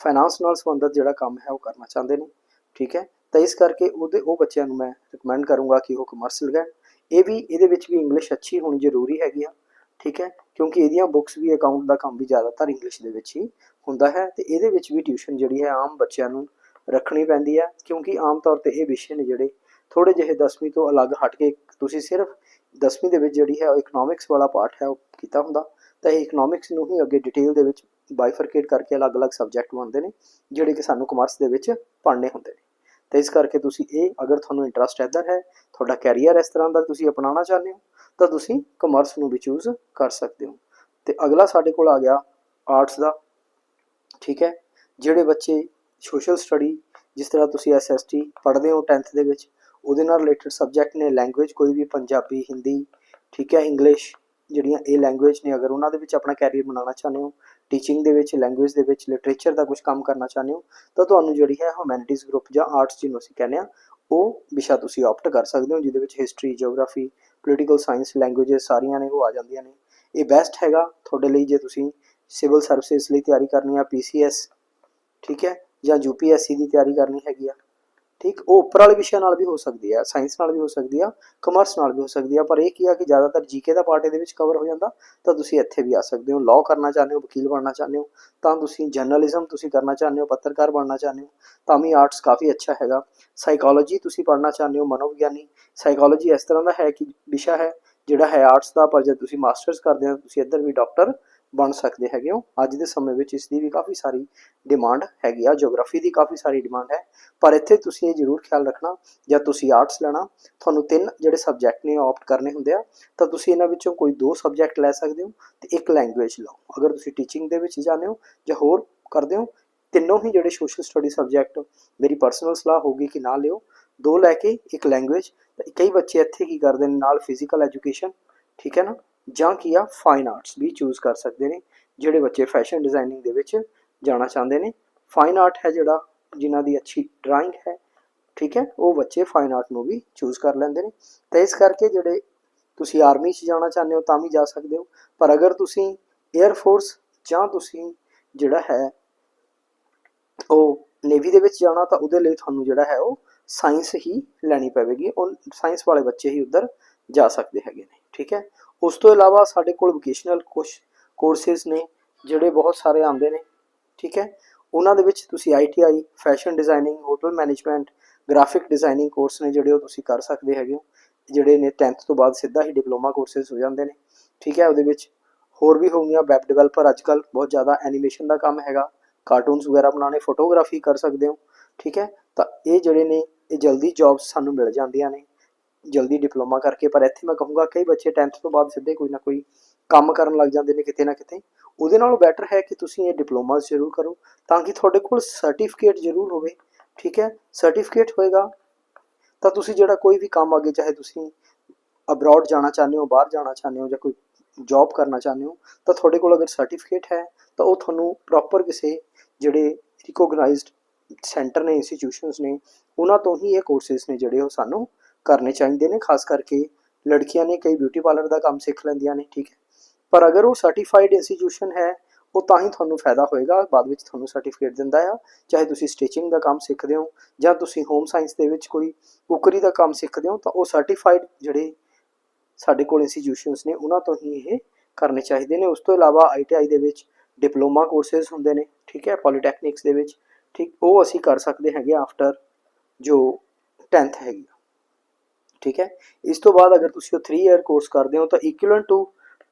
ਫਾਈਨਾਂਸ ਨਾਲ ਸੰਬੰਧਿਤ ਜਿਹੜਾ ਕੰਮ ਹੈ ਉਹ ਕਰਨਾ ਚਾਹੁੰਦੇ ਨੇ, ਠੀਕ ਹੈ ਤਾਂ ਇਸ ਕਰਕੇ ਉਹਦੇ, ਉਹ ਬੱਚਿਆਂ ਨੂੰ ਮੈਂ ਰეკਮੈਂਡ ਕਰੂੰਗਾ ਕਿ ਉਹ ਕਮਰਸ ਲਗਾਣ ਇਹ ਵੀ, ਇਹਦੇ ਵਿੱਚ ਵੀ ਇੰਗਲਿਸ਼ ਅੱਛੀ ਹੋਣੀ ਜ਼ਰੂਰੀ ਹੈਗੀ ਆ, ਠੀਕ ਹੈ? ਕਿਉਂਕਿ ਇਹਦੀਆਂ ਬੁੱਕਸ ਵੀ ਅਕਾਊਂਟ ਦਾ ਕੰਮ ਵੀ ਜ਼ਿਆਦਾਤਰ ਇੰਗਲਿਸ਼ ਦੇ ਵਿੱਚ ਹੀ ਹੁੰਦਾ ਹੈ ਤੇ ਇਹਦੇ ਵਿੱਚ ਵੀ ਟਿਊਸ਼ਨ ਜਿਹੜੀ ਹੈ ਆਮ ਬੱਚਿਆਂ ਨੂੰ ਰੱਖਣੀ ਪੈਂਦੀ ਹੈ ਕਿਉਂਕਿ ਆਮ ਤੌਰ ਤੇ ਇਹ ਵਿਸ਼ੇ ਨੇ ਜਿਹੜੇ ਥੋੜੇ ਜਿਹੇ 10ਵੀਂ ਤੋਂ ਅਲੱਗ ਹਟ ਕੇ ਤੁਸੀਂ ਸਿਰਫ 10ਵੀਂ ਦੇ ਵਿੱਚ ਜਿਹੜੀ ਹੈ ਉਹ ਇਕਨੋਮਿਕਸ ਵਾਲਾ ਪਾਰਟ ਹੈ, ਉਹ ਕੀਤਾ ਹੁੰਦਾ। ਤਾਂ ਇਹ ਇਕਨੋਮਿਕਸ ਨੂੰ ਹੀ ਅੱਗੇ ਡਿਟੇਲ ਦੇ ਵਿੱਚ ਬਾਈਫਰਕੇਟ ਕਰਕੇ ਅਲੱਗ-ਅਲੱਗ ਸਬਜੈਕਟ ਬਣਦੇ ਨੇ, ਜਿਹੜੇ ਕਿ ਸਾਨੂੰ ਕਮਰਸ ਦੇ ਵਿੱਚ ਪੜ੍ਹਨੇ ਹੁੰਦੇ ਨੇ। ਤਾਂ ਇਸ ਕਰਕੇ ਤੁਸੀਂ ਇਹ, ਅਗਰ ਤੁਹਾਨੂੰ ਇੰਟਰਸਟ ਇੱਧਰ ਹੈ, ਤੁਹਾਡਾ ਕੈਰੀਅਰ ਇਸ ਤਰ੍ਹਾਂ ਦਾ ਤੁਸੀਂ ਅਪਣਾਉਣਾ ਚਾਹੁੰਦੇ ਹੋ, ਤਾਂ ਤੁਸੀਂ ਕਮਰਸ ਨੂੰ ਵੀ ਚੂਜ਼ ਕਰ ਸਕਦੇ ਹੋ। ਤੇ ਅਗਲਾ ਸਾਡੇ ਕੋਲ ਆ ਗਿਆ ਆਰਟਸ ਦਾ, ਠੀਕ ਹੈ? ਜਿਹੜੇ ਬੱਚੇ ਸੋਸ਼ਲ ਸਟੱਡੀ ਜਿਸ ਤਰ੍ਹਾਂ ਤੁਸੀਂ ਐਸਐਸਟੀ ਪੜ੍ਹਦੇ ਹੋ 10th ਦੇ ਵਿੱਚ, ਉਹਦੇ ਨਾਲ ਰਿਲੇਟਡ ਸਬਜੈਕਟ ਨੇ ਲੈਂਗੁਏਜ ਕੋਈ ਵੀ ਪੰਜਾਬੀ, ਹਿੰਦੀ, ਠੀਕ ਹੈ? ਇੰਗਲਿਸ਼ ਜਿਹੜੀਆਂ ਇਹ ਲੈਂਗੁਏਜ ਨੇ, ਅਗਰ ਉਹਨਾਂ ਦੇ ਵਿੱਚ ਆਪਣਾ ਕੈਰੀਅਰ ਬਣਾਉਣਾ ਚਾਹੁੰਦੇ ਹੋ ਟੀਚਿੰਗ ਦੇ ਵਿੱਚ ਲੈਂਗੁਏਜ ਦੇ ਵਿੱਚ ਲਿਟਰੇਚਰ ਦਾ ਕੁਝ ਕੰਮ ਕਰਨਾ ਚਾਹੁੰਦੇ ਹੋ, ਤਾਂ ਤੁਹਾਨੂੰ ਜਿਹੜੀ ਹੈ ਹਿਊਮੈਨਿਟੀਜ਼ ਗਰੁੱਪ ਜਾਂ ਆਰਟਸ ਜਿਹਨੂੰ ਅਸੀਂ ਕਹਿੰਦੇ ਆ ਉਹ ਵਿਸ਼ਾ ਤੁਸੀਂ ਆਪਟ ਕਰ ਸਕਦੇ ਹੋ, ਜਿਹਦੇ ਵਿੱਚ history geography political science languages ਸਾਰੀਆਂ ਨੇ, ਉਹ ਆ ਜਾਂਦੀਆਂ ਨੇ। ਇਹ ਬੈਸਟ ਹੈਗਾ ਤੁਹਾਡੇ ਲਈ ਜੇ ਤੁਸੀਂ ਸਿਵਲ ਸਰਵਿਸਿਜ਼ ਲਈ ਤਿਆਰੀ ਕਰਨੀ ਆ ਪੀਸੀਐਸ ਠੀਕ ਹੈ, ਜਾਂ ਯੂਪੀਐਸਸੀ ਦੀ ਤਿਆਰੀ ਕਰਨੀ ਹੈਗੀ ਆ। ਠੀਕ? ਉਹ ਉੱਪਰ ਵਾਲੇ ਵਿਸ਼ਿਆਂ ਨਾਲ ਵੀ ਹੋ ਸਕਦੀ ਹੈ ਸਾਇੰਸ ਨਾਲ ਵੀ ਹੋ ਸਕਦੀ ਆ ਕਮਰਸ ਨਾਲ ਵੀ ਹੋ ਸਕਦੀ ਆ, ਪਰ ਇਹ ਕੀ ਆ ਕਿ ਜ਼ਿਆਦਾਤਰ ਜੀਕੇ ਦਾ ਪਾਰਟ ਇਹਦੇ ਵਿੱਚ ਕਵਰ ਹੋ ਜਾਂਦਾ, ਤਾਂ ਤੁਸੀਂ ਇੱਥੇ ਵੀ ਆ ਸਕਦੇ ਹੋ ਲਾਅ ਕਰਨਾ ਚਾਹੁੰਦੇ ਹੋ, ਵਕੀਲ ਬਣਨਾ ਚਾਹੁੰਦੇ ਹੋ, ਤਾਂ ਤੁਸੀਂ ਜਰਨਲਿਜ਼ਮ ਤੁਸੀਂ ਕਰਨਾ ਚਾਹੁੰਦੇ ਹੋ, ਪੱਤਰਕਾਰ ਬਣਨਾ ਚਾਹੁੰਦੇ ਹੋ, ਤਾਂ ਵੀ ਆਰਟਸ ਕਾਫੀ ਅੱਛਾ ਹੈਗਾ। ਸਾਈਕੋਲੋਜੀ ਤੁਸੀਂ ਪੜ੍ਹਨਾ ਚਾਹੁੰਦੇ ਹੋ, ਮਨੋਵਿਗਿਆਨੀ ਸਾਈਕੋਲੋਜੀ ਇਸ ਤਰ੍ਹਾਂ ਦਾ ਹੈ ਕਿ ਵਿਸ਼ਾ ਹੈ, ਜਿਹੜਾ ਹੈ ਆਰਟਸ ਦਾ, ਪਰ ਜੇ ਤੁਸੀਂ ਮਾਸਟਰਸ ਕਰਦੇ ਹੋ, ਤੁਸੀਂ ਇੱਧਰ ਵੀ ਡਾਕਟਰ ਬਣ ਸਕਦੇ ਹੈਗੇ ਹੋ। ਅੱਜ ਦੇ ਸਮੇਂ ਵਿੱਚ ਇਸ ਦੀ ਵੀ ਕਾਫੀ ਸਾਰੀ ਡਿਮਾਂਡ ਹੈਗੀ ਆ। ਜੀਓਗ੍ਰਾਫੀ ਦੀ ਕਾਫੀ ਸਾਰੀ ਡਿਮਾਂਡ ਹੈ। ਪਰ ਇੱਥੇ ਤੁਸੀਂ ਇਹ ਜ਼ਰੂਰ ਖਿਆਲ ਰੱਖਣਾ ਜਾਂ ਤੁਸੀਂ ਆਰਟਸ ਲੈਣਾ, ਤੁਹਾਨੂੰ ਤਿੰਨ ਜਿਹੜੇ ਸਬਜੈਕਟ ਨੇ ਆਪਟ ਕਰਨੇ ਹੁੰਦੇ ਆ, ਤਾਂ ਤੁਸੀਂ ਇਹਨਾਂ ਵਿੱਚੋਂ ਕੋਈ ਦੋ ਸਬਜੈਕਟ ਲੈ ਸਕਦੇ ਹੋ ਤੇ ਇੱਕ ਲੈਂਗੁਏਜ ਲਓ। ਅਗਰ ਤੁਸੀਂ ਟੀਚਿੰਗ ਦੇ ਵਿੱਚ ਜਾਂਦੇ ਹੋ ਜਾਂ ਹੋਰ ਕਰਦੇ ਹੋ, ਤਿੰਨੋਂ ਹੀ ਜਿਹੜੇ ਸੋਸ਼ਲ ਸਟੱਡੀ ਸਬਜੈਕਟ ਮੇਰੀ ਪਰਸਨਲ ਸਲਾਹ ਹੋਗੀ ਕਿ ਨਾ ਲਿਓ। ਦੋ ਲੈ ਕੇ ਇੱਕ ਲੈਂਗੁਏਜ ਕਈ ਬੱਚੇ ਇੱਥੇ ਕੀ ਕਰਦੇ ਨੇ, ਨਾਲ ਫਿਜ਼ੀਕਲ ਐਜੂਕੇਸ਼ਨ ਠੀਕ ਹੈ ਨਾ? ਜਾਂ ਕੀ ਆ ਫਾਈਨ ਆਰਟਸ ਵੀ ਚੂਜ਼ ਕਰ ਸਕਦੇ ਨੇ, ਜਿਹੜੇ ਬੱਚੇ ਫੈਸ਼ਨ ਡਿਜ਼ਾਈਨਿੰਗ ਦੇ ਵਿੱਚ ਜਾਣਾ ਚਾਹੁੰਦੇ ਨੇ। ਫਾਈਨ ਆਰਟ ਹੈ ਜਿਹੜਾ, ਜਿਨ੍ਹਾਂ ਦੀ ਅੱਛੀ ਡਰਾਇੰਗ ਹੈ, ਠੀਕ ਹੈ, ਉਹ ਬੱਚੇ ਫਾਈਨ ਆਰਟ ਨੂੰ ਵੀ ਚੂਜ਼ ਕਰ ਲੈਂਦੇ ਨੇ। ਤਾਂ ਇਸ ਕਰਕੇ ਜਿਹੜੇ ਤੁਸੀਂ ਆਰਮੀ 'ਚ ਜਾਣਾ ਚਾਹੁੰਦੇ ਹੋ, ਤਾਂ ਵੀ ਜਾ ਸਕਦੇ ਹੋ। ਪਰ ਅਗਰ ਤੁਸੀਂ 에ਅਰ ਫੋਰਸ ਜਾਂ ਤੁਸੀਂ ਜਿਹੜਾ ਹੈ, ਉਹ ਨੇਵੀ ਦੇ ਵਿੱਚ ਜਾਣਾ, ਤਾਂ ਉਹਦੇ ਲਈ ਤੁਹਾਨੂੰ ਜਿਹੜਾ ਹੈ, ਉਹ ਸਾਇੰਸ ਹੀ ਲੈਣੀ ਪਵੇਗੀ। ਉਹ ਸਾਇੰਸ ਵਾਲੇ ਬੱਚੇ ਹੀ ਉੱਧਰ ਜਾ ਸਕਦੇ ਹੈਗੇ ਨੇ, ਠੀਕ ਹੈ। ਉਸ ਤੋਂ ਇਲਾਵਾ ਸਾਡੇ ਕੋਲ ਵੋਕੇਸ਼ਨਲ ਕੁਝ ਕੋਰਸਿਸ ਨੇ, ਜਿਹੜੇ ਬਹੁਤ ਸਾਰੇ ਆਉਂਦੇ ਨੇ, ਠੀਕ ਹੈ? ਉਹਨਾਂ ਦੇ ਵਿੱਚ ਤੁਸੀਂ ITI fashion designing hotel management graphic designing course ਨੇ ਜਿਹੜੇ ਉਹ ਤੁਸੀਂ ਕਰ ਸਕਦੇ ਹੈਗੇ ਹੋ, ਜਿਹੜੇ ਨੇ 10th ਤੋਂ ਬਾਅਦ ਸਿੱਧਾ ਹੀ ਡਿਪਲੋਮਾ ਕੋਰਸਸ ਹੋ ਜਾਂਦੇ ਨੇ, ਠੀਕ ਹੈ? ਉਹਦੇ ਵਿੱਚ ਹੋਰ ਵੀ ਹੋਣਗੀਆਂ ਵੈਬ ਡਿਵੈਲਪਰ ਅੱਜਕੱਲ ਬਹੁਤ ਜ਼ਿਆਦਾ ਐਨੀਮੇਸ਼ਨ ਦਾ ਕੰਮ ਹੈਗਾ ਕਾਰਟੂਨਸ ਵਗੈਰਾ ਬਣਾਉਣੇ ਫੋਟੋਗ੍ਰਾਫੀ ਕਰ ਸਕਦੇ ਹੋ, ਠੀਕ ਹੈ? ਤਾਂ ਇਹ ਜਿਹੜੇ ਨੇ, ਇਹ ਜਲਦੀ ਜੌਬਸ ਸਾਨੂੰ ਮਿਲ ਜਾਂਦੀਆਂ ਨੇ ਜਲਦੀ ਡਿਪਲੋਮਾ ਕਰਕੇ, ਪਰ ਇੱਥੇ ਮੈਂ ਕਹੂੰਗਾ ਕਈ ਬੱਚੇ 10th ਤੋਂ ਬਾਅਦ ਸਿੱਧੇ ਕੋਈ ਨਾ ਕੋਈ ਕੰਮ ਕਰਨ ਲੱਗ ਜਾਂਦੇ ਨੇ ਕਿਤੇ ਨਾ ਕਿਤੇ। ਉਹਦੇ ਨਾਲੋਂ ਬੈਟਰ ਹੈ ਕਿ ਤੁਸੀਂ ਇਹ ਡਿਪਲੋਮਾ ਜ਼ਰੂਰ ਕਰੋ, ਤਾਂ ਕਿ ਤੁਹਾਡੇ ਕੋਲ ਸਰਟੀਫਿਕੇਟ ਜ਼ਰੂਰ ਹੋਵੇ, ਠੀਕ ਹੈ? ਸਰਟੀਫਿਕੇਟ ਹੋਏਗਾ, ਤਾਂ ਤੁਸੀਂ ਜਿਹੜਾ ਕੋਈ ਵੀ ਕੰਮ ਅੱਗੇ, ਚਾਹੇ ਤੁਸੀਂ ਅਬਰੋਡ ਜਾਣਾ ਚਾਹੁੰਦੇ ਹੋ, ਬਾਹਰ ਜਾਣਾ ਚਾਹੁੰਦੇ ਹੋ, ਜਾਂ ਕੋਈ ਜੌਬ ਕਰਨਾ ਚਾਹੁੰਦੇ ਹੋ, ਤਾਂ ਤੁਹਾਡੇ ਕੋਲ ਅਗਰ ਸਰਟੀਫਿਕੇਟ ਹੈ, ਤਾਂ ਉਹ ਤੁਹਾਨੂੰ ਪ੍ਰੋਪਰ ਕਿਸੇ ਜਿਹੜੇ ਰਿਕੋਗਨਾਈਜ਼ਡ ਸੈਂਟਰ ਨੇ ਇੰਸਟੀਟਿਊਸ਼ਨਸ ਨੇ, ਉਹਨਾਂ ਤੋਂ ਹੀ ਇਹ ਕੋਰਸਿਸ ਨੇ ਜਿਹੜੇ ਉਹ ਸਾਨੂੰ ਕਰਨੇ ਚਾਹੀਦੇ ਨੇ, ਖਾਸ ਕਰਕੇ ਲੜਕੀਆਂ ਨੇ ਕਈ ਬਿਊਟੀ ਪਾਰਲਰ ਦਾ ਕੰਮ ਸਿੱਖ ਲੈਂਦੀਆਂ ਨੇ, ਠੀਕ ਹੈ ਪਰ ਅਗਰ ਉਹ ਸਰਟੀਫਾਈਡ ਇੰਸਟੀਟਿਊਸ਼ਨ ਹੈ, ਉਹ ਤਾਂ ਹੀ ਤੁਹਾਨੂੰ ਫਾਇਦਾ ਹੋਏਗਾ, ਬਾਅਦ ਵਿੱਚ ਤੁਹਾਨੂੰ ਸਰਟੀਫਿਕੇਟ ਦਿੰਦਾ ਆ, ਚਾਹੇ ਤੁਸੀਂ ਸਟਿਚਿੰਗ ਦਾ ਕੰਮ ਸਿੱਖਦੇ ਹੋ ਜਾਂ ਤੁਸੀਂ ਹੋਮ ਸਾਇੰਸ ਦੇ ਵਿੱਚ ਕੋਈ ਕੁਕਰੀ ਦਾ ਕੰਮ ਸਿੱਖਦੇ ਹੋ, ਤਾਂ ਉਹ ਸਰਟੀਫਾਈਡ ਜਿਹੜੇ ਸਾਡੇ ਕੋਲ ਇੰਸਟੀਟਿਊਸ਼ਨਸ ਨੇ, ਉਹਨਾਂ ਤੋਂ ਹੀ ਇਹ ਕਰਨੇ ਚਾਹੀਦੇ ਨੇ ਉਸ ਤੋਂ ਇਲਾਵਾ ਆਈਟੀਆਈ ਦੇ ਵਿੱਚ ਡਿਪਲੋਮਾ ਕੋਰਸਸ ਹੁੰਦੇ ਨੇ, ਠੀਕ ਹੈ ਪੋਲੀਟੈਕਨਿਕਸ ਦੇ ਵਿੱਚ, ਠੀਕ, ਉਹ ਅਸੀਂ ਕਰ ਸਕਦੇ ਹੈਗੇ ਆਫਟਰ ਜੋ 10th ਹੈਗੀ ਆ। ਠੀਕ ਹੈ? ਇਸ ਤੋਂ ਬਾਅਦ ਅਗਰ ਤੁਸੀਂ ਉਹ 3 ਇਅਰ ਕੋਰਸ ਕਰਦੇ ਹੋ ਤਾਂ ਇਕੁਇਵਲੈਂਟ ਟੂ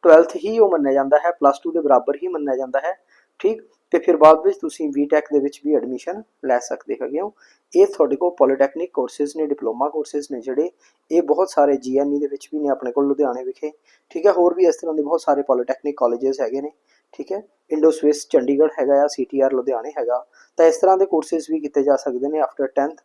12th ਹੀ ਉਹ ਮੰਨਿਆ ਜਾਂਦਾ ਹੈ ਪਲੱਸ 2 ਦੇ ਬਰਾਬਰ ਹੀ ਮੰਨਿਆ ਜਾਂਦਾ ਹੈ, ਠੀਕ? ਤੇ ਫਿਰ ਬਾਅਦ ਵਿੱਚ ਤੁਸੀਂ ਬੀਟੈਕ ਦੇ ਵਿੱਚ ਵੀ ਐਡਮਿਸ਼ਨ ਲੈ ਸਕਦੇ ਹੈਗੇ ਹੋ। ਇਹ ਤੁਹਾਡੇ ਕੋਲ ਪੋਲੀਟੈਕਨਿਕ ਕੋਰਸਸ ਨੇ ਡਿਪਲੋਮਾ ਕੋਰਸਸ ਨੇ ਜਿਹੜੇ, ਇਹ ਬਹੁਤ ਸਾਰੇ ਜੀਐਨਈ ਦੇ ਵਿੱਚ ਵੀ ਨੇ ਆਪਣੇ ਕੋਲ ਲੁਧਿਆਣੇ ਵਿਖੇ, ਠੀਕ ਹੈ? ਹੋਰ ਵੀ ਇਸ ਤਰ੍ਹਾਂ ਦੇ ਬਹੁਤ ਸਾਰੇ ਪੋਲੀਟੈਕਨਿਕ ਕਾਲਜਸ ਹੈਗੇ ਨੇ, ਠੀਕ ਹੈ? ਇੰਡੋ ਸਵਿਸ ਚੰਡੀਗੜ੍ਹ ਹੈਗਾ ਆ ਸੀਟੀਆਰ ਲੁਧਿਆਣੇ ਹੈਗਾ, ਤਾਂ ਇਸ ਤਰ੍ਹਾਂ ਦੇ ਕੋਰਸਸ ਵੀ ਕੀਤੇ ਜਾ ਸਕਦੇ ਨੇ ਆਫਟਰ 10th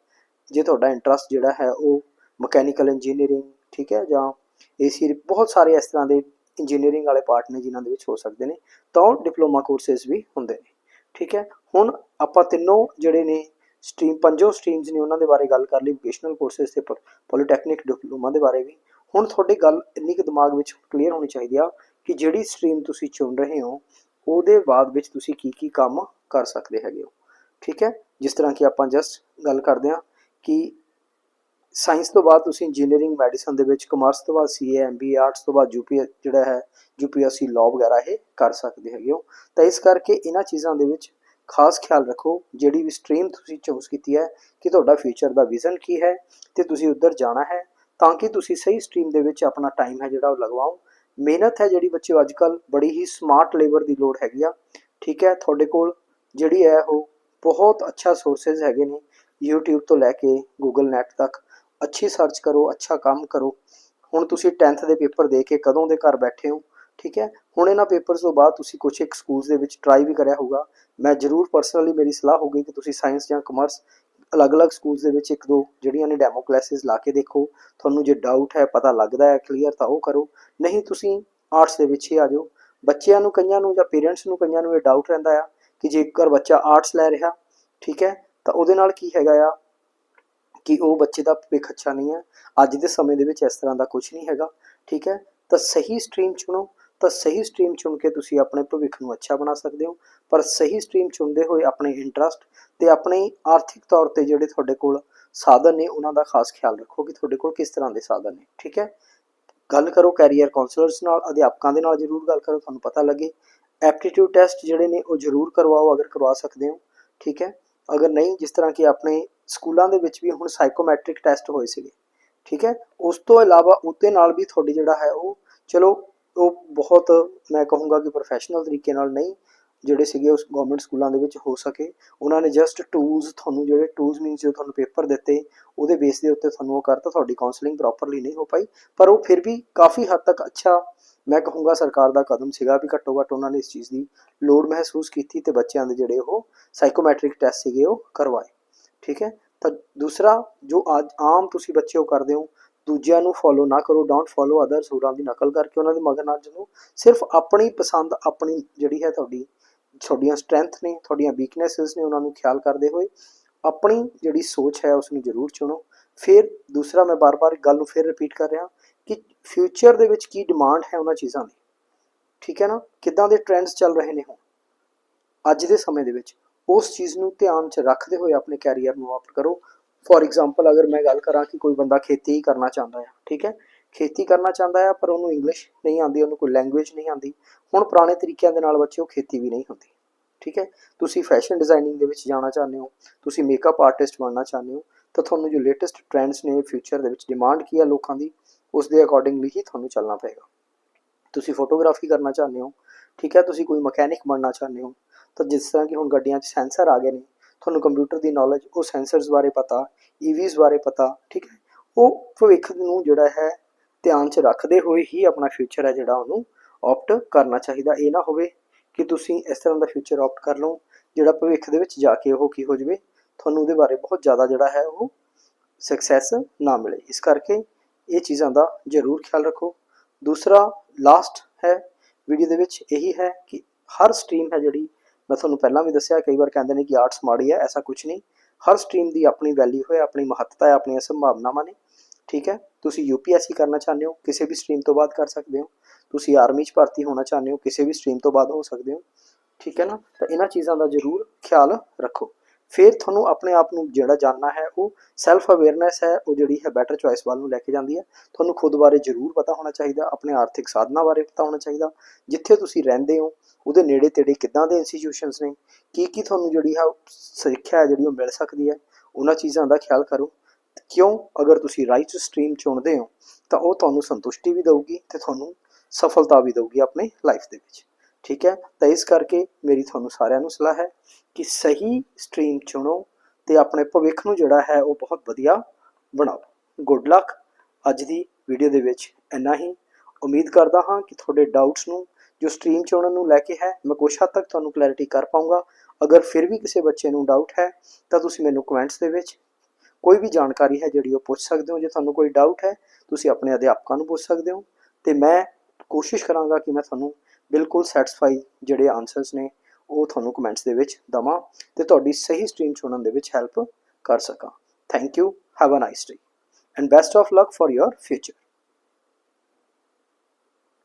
ਜੇ ਤੁਹਾਡਾ ਇੰਟਰਸਟ ਜਿਹੜਾ ਹੈ ਉਹ ਮਕੈਨੀਕਲ ਇੰਜੀਨੀਅਰਿੰਗ, ਠੀਕ ਹੈ, ਜਾਂ ਏਸੀ ਬਹੁਤ ਸਾਰੇ ਇਸ ਤਰ੍ਹਾਂ ਦੇ ਇੰਜੀਨੀਅਰਿੰਗ ਵਾਲੇ ਪਾਰਟ ਨੇ ਜਿਨ੍ਹਾਂ ਦੇ ਵਿੱਚ ਹੋ ਸਕਦੇ ਨੇ, ਤਾਂ ਉਹ ਡਿਪਲੋਮਾ ਕੋਰਸਸ ਵੀ ਹੁੰਦੇ ਨੇ, ਠੀਕ ਹੈ। ਹੁਣ ਆਪਾਂ ਤਿੰਨੋਂ ਜਿਹੜੇ ਨੇ ਸਟਰੀਮ, ਪੰਜੋ ਸਟਰੀਮਸ ਨੇ ਉਹਨਾਂ ਦੇ ਬਾਰੇ ਗੱਲ ਕਰ ਲਈ ਵੋਕੇਸ਼ਨਲ ਕੋਰਸਸ ਤੇ ਪੋਲੀਟੈਕਨਿਕ ਡਿਪਲੋਮਾ ਦੇ ਬਾਰੇ ਵੀ। ਹੁਣ ਤੁਹਾਡੀ ਗੱਲ ਇੰਨੀ ਕੁ ਦਿਮਾਗ ਵਿੱਚ ਕਲੀਅਰ ਹੋਣੀ ਚਾਹੀਦੀ ਆ ਕਿ ਜਿਹੜੀ ਸਟਰੀਮ ਤੁਸੀਂ ਚੁਣ ਰਹੇ ਹੋ, ਉਹਦੇ ਬਾਅਦ ਵਿੱਚ ਤੁਸੀਂ ਕੀ ਕੀ ਕੰਮ ਕਰ ਸਕਦੇ ਹੈਗੇ ਹੋ, ਠੀਕ ਹੈ। ਜਿਸ ਤਰ੍ਹਾਂ ਕਿ ਆਪਾਂ ਜਸਟ ਗੱਲ ਕਰਦੇ ਹਾਂ ਕਿ ਸਾਇੰਸ ਤੋਂ ਬਾਅਦ ਤੁਸੀਂ ਇੰਜੀਨੀਅਰਿੰਗ ਮੈਡੀਸਨ ਦੇ ਵਿੱਚ ਕਮਰਸ ਤੋਂ ਬਾਅਦ ਸੀਏ ਐਮਬੀਏ ਆਰਟਸ ਤੋਂ ਬਾਅਦ ਯੂਪੀ ਜਿਹੜਾ ਹੈ ਯੂਪੀਐਸਸੀ ਲਾਅ ਵਗੈਰਾ ਇਹ ਕਰ ਸਕਦੇ ਹੈਗੇ ਹੋ। ਤਾਂ ਇਸ ਕਰਕੇ ਇਹਨਾਂ ਚੀਜ਼ਾਂ ਦੇ ਵਿੱਚ ਖਾਸ ਖਿਆਲ ਰੱਖੋ, ਜਿਹੜੀ ਵੀ ਸਟਰੀਮ ਤੁਸੀਂ ਚੂਜ਼ ਕੀਤੀ ਹੈ ਕਿ ਤੁਹਾਡਾ ਫਿਊਚਰ ਦਾ ਵਿਜ਼ਨ ਕੀ ਹੈ ਤੇ ਤੁਸੀਂ ਉੱਧਰ ਜਾਣਾ ਹੈ ਤਾਂ ਕਿ ਤੁਸੀਂ ਸਹੀ ਸਟਰੀਮ ਦੇ ਵਿੱਚ ਆਪਣਾ ਟਾਈਮ ਹੈ ਜਿਹੜਾ ਉਹ ਲਗਵਾਓ। ਮਿਹਨਤ ਹੈ ਜਿਹੜੀ ਬੱਚੇ ਅੱਜ ਕੱਲ ਬੜੀ ਹੀ ਸਮਾਰਟ ਲੇਬਰ ਦੀ ਲੋੜ ਹੈਗੀ ਆ। ਠੀਕ ਹੈ, ਤੁਹਾਡੇ ਕੋਲ ਜਿਹੜੀ ਹੈ ਉਹ ਬਹੁਤ ਅੱਛਾ ਸੋਰਸਸ ਹੈਗੇ ਨੇ YouTube ਤੋਂ ਲੈ ਕੇ Google Net ਤੱਕ। ਅੱਛੀ ਸਰਚ ਕਰੋ, ਅੱਛਾ ਕੰਮ ਕਰੋ। ਹੁਣ ਤੁਸੀਂ 10th ਦੇ ਪੇਪਰ ਦੇ ਕੇ ਕਦੋਂ ਦੇ ਘਰ ਬੈਠੇ ਹੋ, ਠੀਕ ਹੈ? ਹੁਣ ਇਹਨਾਂ ਪੇਪਰਸ ਤੋਂ ਬਾਅਦ ਤੁਸੀਂ ਕੁਝ ਇੱਕ ਸਕੂਲਸ ਦੇ ਵਿੱਚ ਟਰਾਈ ਵੀ ਕਰਿਆ ਹੋਊਗਾ। ਮੈਂ ਜ਼ਰੂਰ ਪਰਸਨਲੀ ਮੇਰੀ ਸਲਾਹ ਹੋਊਗੀ ਕਿ ਤੁਸੀਂ ਸਾਇੰਸ ਜਾਂ ਕਮਰਸ ਅਲੱਗ-ਅਲੱਗ ਸਕੂਲਸ ਦੇ ਵਿੱਚ ਇੱਕ ਦੋ ਜਿਹੜੀਆਂ ਨੇ ਡੈਮੋ ਕਲਾਸਿਸ ਲਾ ਕੇ ਦੇਖੋ। ਤੁਹਾਨੂੰ ਜੇ ਡਾਊਟ ਹੈ, ਪਤਾ ਲੱਗਦਾ ਹੈ ਕਲੀਅਰ ਤਾਂ ਉਹ ਕਰੋ। ਨਹੀਂ ਤੁਸੀਂ ਆਰਟਸ ਦੇ ਵਿੱਚ ਹੀ ਆ ਜਾਓ। ਬੱਚਿਆਂ ਨੂੰ, ਕਈਆਂ ਨੂੰ ਜਾਂ ਪੇਰੈਂਟਸ ਨੂੰ, ਕਈਆਂ ਨੂੰ ਇਹ ਡਾਊਟ ਰਹਿੰਦਾ ਆ ਕਿ ਜੇਕਰ ਬੱਚਾ ਆਰਟਸ ਲੈ ਰਿਹਾ, ਠੀਕ ਹੈ? ਤਾਂ ਉਹਦੇ ਨਾਲ ਕੀ ਹੈਗਾ ਆ? ਕਿ ਉਹ ਬੱਚੇ ਦਾ ਭਵਿੱਖ ਅੱਛਾ ਨਹੀਂ ਹੈ। ਅੱਜ ਦੇ ਸਮੇਂ ਦੇ ਵਿੱਚ ਇਸ ਤਰ੍ਹਾਂ ਦਾ ਕੁਝ ਨਹੀਂ ਹੈਗਾ, ਠੀਕ ਹੈ? ਤਾਂ ਸਹੀ ਸਟਰੀਮ ਚੁਣੋ, ਤਾਂ ਸਹੀ ਸਟਰੀਮ ਚੁਣ ਕੇ ਤੁਸੀਂ ਆਪਣੇ ਭਵਿੱਖ ਨੂੰ ਅੱਛਾ ਬਣਾ ਸਕਦੇ ਹੋ। ਪਰ ਸਹੀ ਸਟਰੀਮ ਚੁਣਦੇ ਹੋਏ ਆਪਣੇ ਇੰਟਰਸਟ ਤੇ ਆਪਣੇ ਆਰਥਿਕ ਤੌਰ ਤੇ ਜਿਹੜੇ ਤੁਹਾਡੇ ਕੋਲ ਸਾਧਨ ਨੇ, ਉਹਨਾਂ ਦਾ ਖਾਸ ਖਿਆਲ ਰੱਖੋ ਕਿ ਤੁਹਾਡੇ ਕੋਲ ਕਿਸ ਤਰ੍ਹਾਂ ਦੇ ਸਾਧਨ ਨੇ, ਠੀਕ ਹੈ? ਗੱਲ ਕਰੋ ਕੈਰੀਅਰ ਕਾਉਂਸਲਰਸ ਨਾਲ, ਅਧਿਆਪਕਾਂ ਦੇ ਨਾਲ ਜ਼ਰੂਰ ਗੱਲ ਕਰੋ, ਤੁਹਾਨੂੰ ਪਤਾ ਲੱਗੇ। ਐਪਟੀਟਿਊਡ ਟੈਸਟ ਜਿਹੜੇ ਨੇ, ਉਹ ਜ਼ਰੂਰ ਕਰਵਾਓ, ਅਗਰ ਕਰਵਾ ਸਕਦੇ ਹੋ, ਠੀਕ ਹੈ? ਅਗਰ ਨਹੀਂ, ਜਿਸ ਤਰ੍ਹਾਂ ਕਿ ਆਪਣੇ ਸਕੂਲਾਂ ਦੇ ਵਿੱਚ ਵੀ ਹੁਣ ਸਾਈਕੋਮੈਟ੍ਰਿਕ ਟੈਸਟ ਹੋਏ ਸੀਗੇ। ਠੀਕ ਹੈ? ਉਸ ਤੋਂ ਇਲਾਵਾ ਉਹਦੇ ਨਾਲ ਵੀ ਤੁਹਾਡੀ ਜਿਹੜਾ ਹੈ ਉਹ, ਚਲੋ, ਉਹ ਬਹੁਤ ਮੈਂ ਕਹੂੰਗਾ ਕਿ ਪ੍ਰੋਫੈਸ਼ਨਲ ਤਰੀਕੇ ਨਾਲ ਨਹੀਂ, ਜਿਹੜੇ ਸੀਗੇ ਉਸ ਗਵਰਨਮੈਂਟ ਸਕੂਲਾਂ ਦੇ ਵਿੱਚ ਹੋ ਸਕੇ। ਉਹਨਾਂ ਨੇ ਜਸਟ ਟੂਲਸ ਤੁਹਾਨੂੰ ਜਿਹੜੇ ਟੂਲਸ ਮੀਨਸ ਜੋ ਤੁਹਾਨੂੰ ਪੇਪਰ ਦਿੱਤੇ, ਉਹਦੇ ਬੇਸ ਦੇ ਉੱਤੇ ਤੁਹਾਨੂੰ ਉਹ ਕਰਤਾ, ਤੁਹਾਡੀ ਕਾਉਂਸਲਿੰਗ ਪ੍ਰੋਪਰਲੀ ਨਹੀਂ ਹੋ ਪਾਈ। ਪਰ ਉਹ ਫਿਰ ਵੀ ਕਾਫੀ ਹੱਦ ਤੱਕ ਅੱਛਾ, ਮੈਂ ਕਹੂੰਗਾ ਸਰਕਾਰ ਦਾ ਕਦਮ ਸੀਗਾ ਵੀ ਘੱਟੋ ਘੱਟ ਉਹਨਾਂ ਨੇ ਇਸ ਚੀਜ਼ ਦੀ ਲੋੜ ਮਹਿਸੂਸ ਕੀਤੀ ਤੇ ਬੱਚਿਆਂ ਦੇ ਜਿਹੜੇ ਉਹ ਸਾਈਕੋਮੈਟ੍ਰਿਕ ਟੈਸਟ ਸੀਗੇ ਉਹ ਕਰਵਾਏ। ਠੀਕ ਹੈ? ਤਾਂ ਦੂਸਰਾ ਜੋ ਅੱਜ ਆਮ ਤੁਸੀਂ ਬੱਚੇ ਉਹ ਕਰਦੇ ਹੋ, ਦੂਜਿਆਂ ਨੂੰ ਫੋਲੋ ਨਾ ਕਰੋ ਡੋਂਟ ਫੋਲੋ ਅਦਰਸ ਹੋਰਾਂ ਦੀ ਨਕਲ ਕਰਕੇ ਉਹਨਾਂ ਦੇ ਮਗਰ ਨਾ ਚੱਲੋ। ਸਿਰਫ ਆਪਣੀ ਪਸੰਦ, ਆਪਣੀ ਜਿਹੜੀ ਹੈ ਤੁਹਾਡੀ, ਤੁਹਾਡੀਆਂ ਸਟਰੈਂਥ ਨੇ, ਤੁਹਾਡੀਆਂ ਵੀਕਨੈਸਸ ਨੇ, ਉਹਨਾਂ ਨੂੰ ਖਿਆਲ ਕਰਦੇ ਹੋਏ ਆਪਣੀ ਜਿਹੜੀ ਸੋਚ ਹੈ ਉਸ ਨੂੰ ਜ਼ਰੂਰ ਚੁਣੋ। ਫਿਰ ਦੂਸਰਾ ਮੈਂ ਬਾਰ-ਬਾਰ ਗੱਲ ਨੂੰ ਫਿਰ ਰਿਪੀਟ ਕਰ ਰਿਹਾ ਕਿ ਫਿਊਚਰ ਦੇ ਵਿੱਚ ਕੀ ਡਿਮਾਂਡ ਹੈ ਉਹਨਾਂ ਚੀਜ਼ਾਂ ਦੀ। ਠੀਕ ਹੈ ਨਾ? ਕਿੱਦਾਂ ਦੇ ਟ੍ਰੈਂਡਸ ਚੱਲ ਰਹੇ ਨੇ ਹੁਣ? ਅੱਜ ਦੇ ਸਮੇਂ ਦੇ ਵਿੱਚ। ਉਸ ਚੀਜ਼ ਨੂੰ ਧਿਆਨ 'ਚ ਰੱਖਦੇ ਹੋਏ ਆਪਣੇ ਕੈਰੀਅਰ ਨੂੰ ਆਪਟ ਕਰੋ। ਫੋਰ ਐਗਜ਼ਾਮਪਲ ਅਗਰ ਮੈਂ ਗੱਲ ਕਰਾਂ ਕਿ ਕੋਈ ਬੰਦਾ ਖੇਤੀ ਹੀ ਕਰਨਾ ਚਾਹੁੰਦਾ ਹੈ ਠੀਕ ਹੈ? ਖੇਤੀ ਕਰਨਾ ਚਾਹੁੰਦਾ ਹੈ ਪਰ ਉਹਨੂੰ ਇੰਗਲਿਸ਼ ਨਹੀਂ ਆਉਂਦੀ, ਉਹਨੂੰ ਕੋਈ ਲੈਂਗੁਏਜ ਨਹੀਂ ਆਉਂਦੀ। ਹੁਣ ਪੁਰਾਣੇ ਤਰੀਕਿਆਂ ਦੇ ਨਾਲ ਬੱਚੇ ਉਹ ਖੇਤੀ ਵੀ ਨਹੀਂ ਹੁੰਦੀ, ਠੀਕ ਹੈ? ਤੁਸੀਂ ਫੈਸ਼ਨ ਡਿਜ਼ਾਈਨਿੰਗ ਦੇ ਵਿੱਚ ਜਾਣਾ ਚਾਹੁੰਦੇ ਹੋ, ਤੁਸੀਂ ਮੇਕਅਪ ਆਰਟਿਸਟ ਬਣਨਾ ਚਾਹੁੰਦੇ ਹੋ, ਤਾਂ ਤੁਹਾਨੂੰ ਜੋ ਲੇਟੈਸਟ ਟ੍ਰੈਂਡਸ ਨੇ ਫਿਊਚਰ ਦੇ ਵਿੱਚ ਡਿਮਾਂਡ ਕੀ ਹੈ ਲੋਕਾਂ ਦੀ ਉਸ ਦੇ ਅਕੋਰਡਿੰਗਲੀ ਹੀ ਤੁਹਾਨੂੰ ਚੱਲਣਾ ਪਏਗਾ। ਤੁਸੀਂ ਫੋਟੋਗ੍ਰਾਫੀ ਕਰਨਾ ਚਾਹੁੰਦੇ ਹੋ, ਠੀਕ ਹੈ? ਤੁਸੀਂ ਕੋਈ ਮਕੈਨਿਕ ਬਣਨਾ ਚਾਹੁੰਦੇ ਹੋ ਤਾਂ ਜਿਸ ਤਰ੍ਹਾਂ ਕਿ ਹੁਣ ਗੱਡੀਆਂ 'ਚ ਸੈਂਸਰ ਆ ਗਏ ਨੇ, ਤੁਹਾਨੂੰ ਕੰਪਿਊਟਰ ਦੀ ਨੌਲੇਜ ਉਹ ਸੈਂਸਰਸ ਬਾਰੇ ਪਤਾ e ਈਵੀਜ਼ ਬਾਰੇ ਪਤਾ, ਠੀਕ ਹੈ? ਉਹ ਭਵਿੱਖ ਨੂੰ ਜਿਹੜਾ ਹੈ, ਧਿਆਨ 'ਚ ਰੱਖਦੇ ਹੋਏ ਹੀ ਆਪਣਾ ਫਿਊਚਰ ਹੈ ਜਿਹੜਾ ਉਹਨੂੰ ਆਪਟ ਕਰਨਾ ਚਾਹੀਦਾ। ਇਹ ਨਾ ਹੋਵੇ ਕਿ ਤੁਸੀਂ ਇਸ ਤਰ੍ਹਾਂ ਦਾ ਫਿਊਚਰ ਆਪਟ ਕਰ ਲਓ, ਜਿਹੜਾ ਭਵਿੱਖ ਦੇ ਵਿੱਚ ਜਾ ਕੇ ਉਹ ਕੀ ਹੋ ਜਾਵੇ, ਤੁਹਾਨੂੰ ਉਹਦੇ ਬਾਰੇ ਬਹੁਤ ਜ਼ਿਆਦਾ ਜਿਹੜਾ ਹੈ ਉਹ ਸਕਸੈਸ ਨਾ ਮਿਲੇ। ਇਸ ਕਰਕੇ ਇਹ ਚੀਜ਼ਾਂ ਦਾ ਜ਼ਰੂਰ ਖਿਆਲ ਰੱਖੋ। ਦੂਸਰਾ ਲਾਸਟ ਹੈ ਵੀਡੀਓ ਦੇ ਵਿੱਚ ਇਹੀ ਹੈ ਕਿ ਹਰ ਸਟਰੀਮ ਹੈ ਜਿਹੜੀ ਮੈਂ ਤੁਹਾਨੂੰ ਪਹਿਲਾਂ ਵੀ ਦੱਸਿਆ, ਕਈ ਵਾਰ ਕਹਿੰਦੇ ਨੇ ਕਿ ਆਰਟਸ ਮਾੜੀ ਹੈ, ਐਸਾ ਕੁਝ ਨਹੀਂ। ਹਰ ਸਟਰੀਮ ਦੀ ਆਪਣੀ ਵੈਲਿਊ ਹੈ, ਆਪਣੀ ਮਹੱਤਤਾ ਹੈ, ਆਪਣੀਆਂ ਸੰਭਾਵਨਾਵਾਂ ਨੇ। ਠੀਕ ਹੈ? ਤੁਸੀਂ ਯੂਪੀਐਸਸੀ ਕਰਨਾ ਚਾਹੁੰਦੇ ਹੋ, ਕਿਸੇ ਵੀ ਸਟਰੀਮ ਤੋਂ ਬਾਅਦ ਕਰ ਸਕਦੇ ਹੋ। ਤੁਸੀਂ ਆਰਮੀ 'ਚ ਭਰਤੀ ਹੋਣਾ ਚਾਹੁੰਦੇ ਹੋ, ਕਿਸੇ ਵੀ ਸਟਰੀਮ ਤੋਂ ਬਾਅਦ ਹੋ ਸਕਦੇ ਹੋ। ਠੀਕ ਹੈ ਨਾ? ਤਾਂ ਇਹਨਾਂ ਚੀਜ਼ਾਂ ਦਾ ਜ਼ਰੂਰ ਖਿਆਲ ਰੱਖੋ। ਫਿਰ ਤੁਹਾਨੂੰ ਆਪਣੇ ਆਪ ਨੂੰ ਜਿਹੜਾ ਜਾਨਣਾ ਹੈ, ਉਹ ਸੈਲਫ ਅਵੇਅਰਨੈਸ ਹੈ, ਉਹ ਜਿਹੜੀ ਹੈ ਬੈਟਰ ਚੁਆਇਸ ਵੱਲ ਨੂੰ ਲੈ ਕੇ ਜਾਂਦੀ ਹੈ। ਤੁਹਾਨੂੰ ਖੁਦ ਬਾਰੇ ਜ਼ਰੂਰ ਪਤਾ ਹੋਣਾ ਚਾਹੀਦਾ, ਆਪਣੇ ਆਰਥਿਕ ਸਾਧਨਾਂ ਬਾਰੇ ਪਤਾ ਹੋਣਾ ਚਾਹੀਦਾ। ਜਿੱਥੇ ਤੁਸੀਂ ਰਹਿੰਦੇ ਹੋ ਉਹਦੇ ਨੇੜੇ ਤੇੜੇ ਕਿੱਦਾਂ ਦੇ ਇੰਸਟੀਟਿਊਸ਼ਨਸ ਨੇ? ਕੀ ਕੀ ਤੁਹਾਨੂੰ ਜਿਹੜੀ ਹੈ ਸਿੱਖਿਆ ਹੈ ਜਿਹੜੀ ਉਹ ਮਿਲ ਸਕਦੀ ਹੈ? ਉਹਨਾਂ ਚੀਜ਼ਾਂ ਦਾ ਖਿਆਲ ਕਰੋ। ਕਿਉਂ? ਅਗਰ ਤੁਸੀਂ ਰਾਈਟ ਸਟਰੀਮ ਚੁਣਦੇ ਹੋ, ਤਾਂ ਉਹ ਤੁਹਾਨੂੰ ਸੰਤੁਸ਼ਟੀ ਵੀ ਦੇਊਗੀ ਤੇ ਤੁਹਾਨੂੰ ਸਫਲਤਾ ਵੀ ਦੇਊਗੀ ਆਪਣੇ ਲਾਈਫ ਦੇ ਵਿੱਚ। ਠੀਕ ਹੈ? ਤਾਂ ਇਸ ਕਰਕੇ ਮੇਰੀ ਤੁਹਾਨੂੰ ਸਾਰਿਆਂ ਨੂੰ ਸਲਾਹ ਹੈ ਕਿ ਸਹੀ ਸਟਰੀਮ ਚੁਣੋ ਤੇ ਆਪਣੇ ਭਵਿੱਖ ਨੂੰ ਜਿਹੜਾ ਹੈ ਉਹ ਬਹੁਤ ਵਧੀਆ ਬਣਾਓ। ਗੁੱਡ ਲੱਕ ਅੱਜ ਦੀ ਵੀਡੀਓ ਦੇ ਵਿੱਚ ਇੰਨਾ ਹੀ। ਉਮੀਦ ਕਰਦਾ ਹਾਂ ਕਿ ਤੁਹਾਡੇ ਡਾਊਟਸ ਨੂੰ ਜੋ ਸਟ੍ਰੀਮ ਚੁਣਨ ਨੂੰ ਲੈ ਕੇ ਹੈ, ਮੈਂ ਕੁਝ ਹੱਦ ਤੱਕ ਤੁਹਾਨੂੰ ਕਲੈਰਿਟੀ ਕਰ ਪਾਉਂਗਾ ਅਗਰ ਫਿਰ ਵੀ ਕਿਸੇ ਬੱਚੇ ਨੂੰ ਡਾਊਟ ਹੈ, ਤਾਂ ਤੁਸੀਂ ਮੈਨੂੰ ਕਮੈਂਟਸ ਦੇ ਵਿੱਚ ਕੋਈ ਵੀ ਜਾਣਕਾਰੀ ਹੈ ਜਿਹੜੀ ਉਹ ਪੁੱਛ ਸਕਦੇ ਹੋ। ਜੇ ਤੁਹਾਨੂੰ ਕੋਈ ਡਾਊਟ ਹੈ, ਤੁਸੀਂ ਆਪਣੇ ਅਧਿਆਪਕਾਂ ਨੂੰ ਪੁੱਛ ਸਕਦੇ ਹੋ। ਤੇ ਮੈਂ ਕੋਸ਼ਿਸ਼ ਕਰਾਂਗਾ ਕਿ ਮੈਂ ਤੁਹਾਨੂੰ ਬਿਲਕੁਲ ਸੈਟੀਸਫਾਈ ਜਿਹੜੇ ਆਨਸਰਸ ਨੇ, ਉਹ ਤੁਹਾਨੂੰ ਕਮੈਂਟਸ ਦੇ ਵਿੱਚ ਦਵਾਂ ਤੇ ਤੁਹਾਡੀ ਸਹੀ ਸਟ੍ਰੀਮ ਚੁਣਨ ਦੇ ਵਿੱਚ ਹੈਲਪ ਕਰ ਸਕਾਂ। Thank you have a nice day and best of luck for your future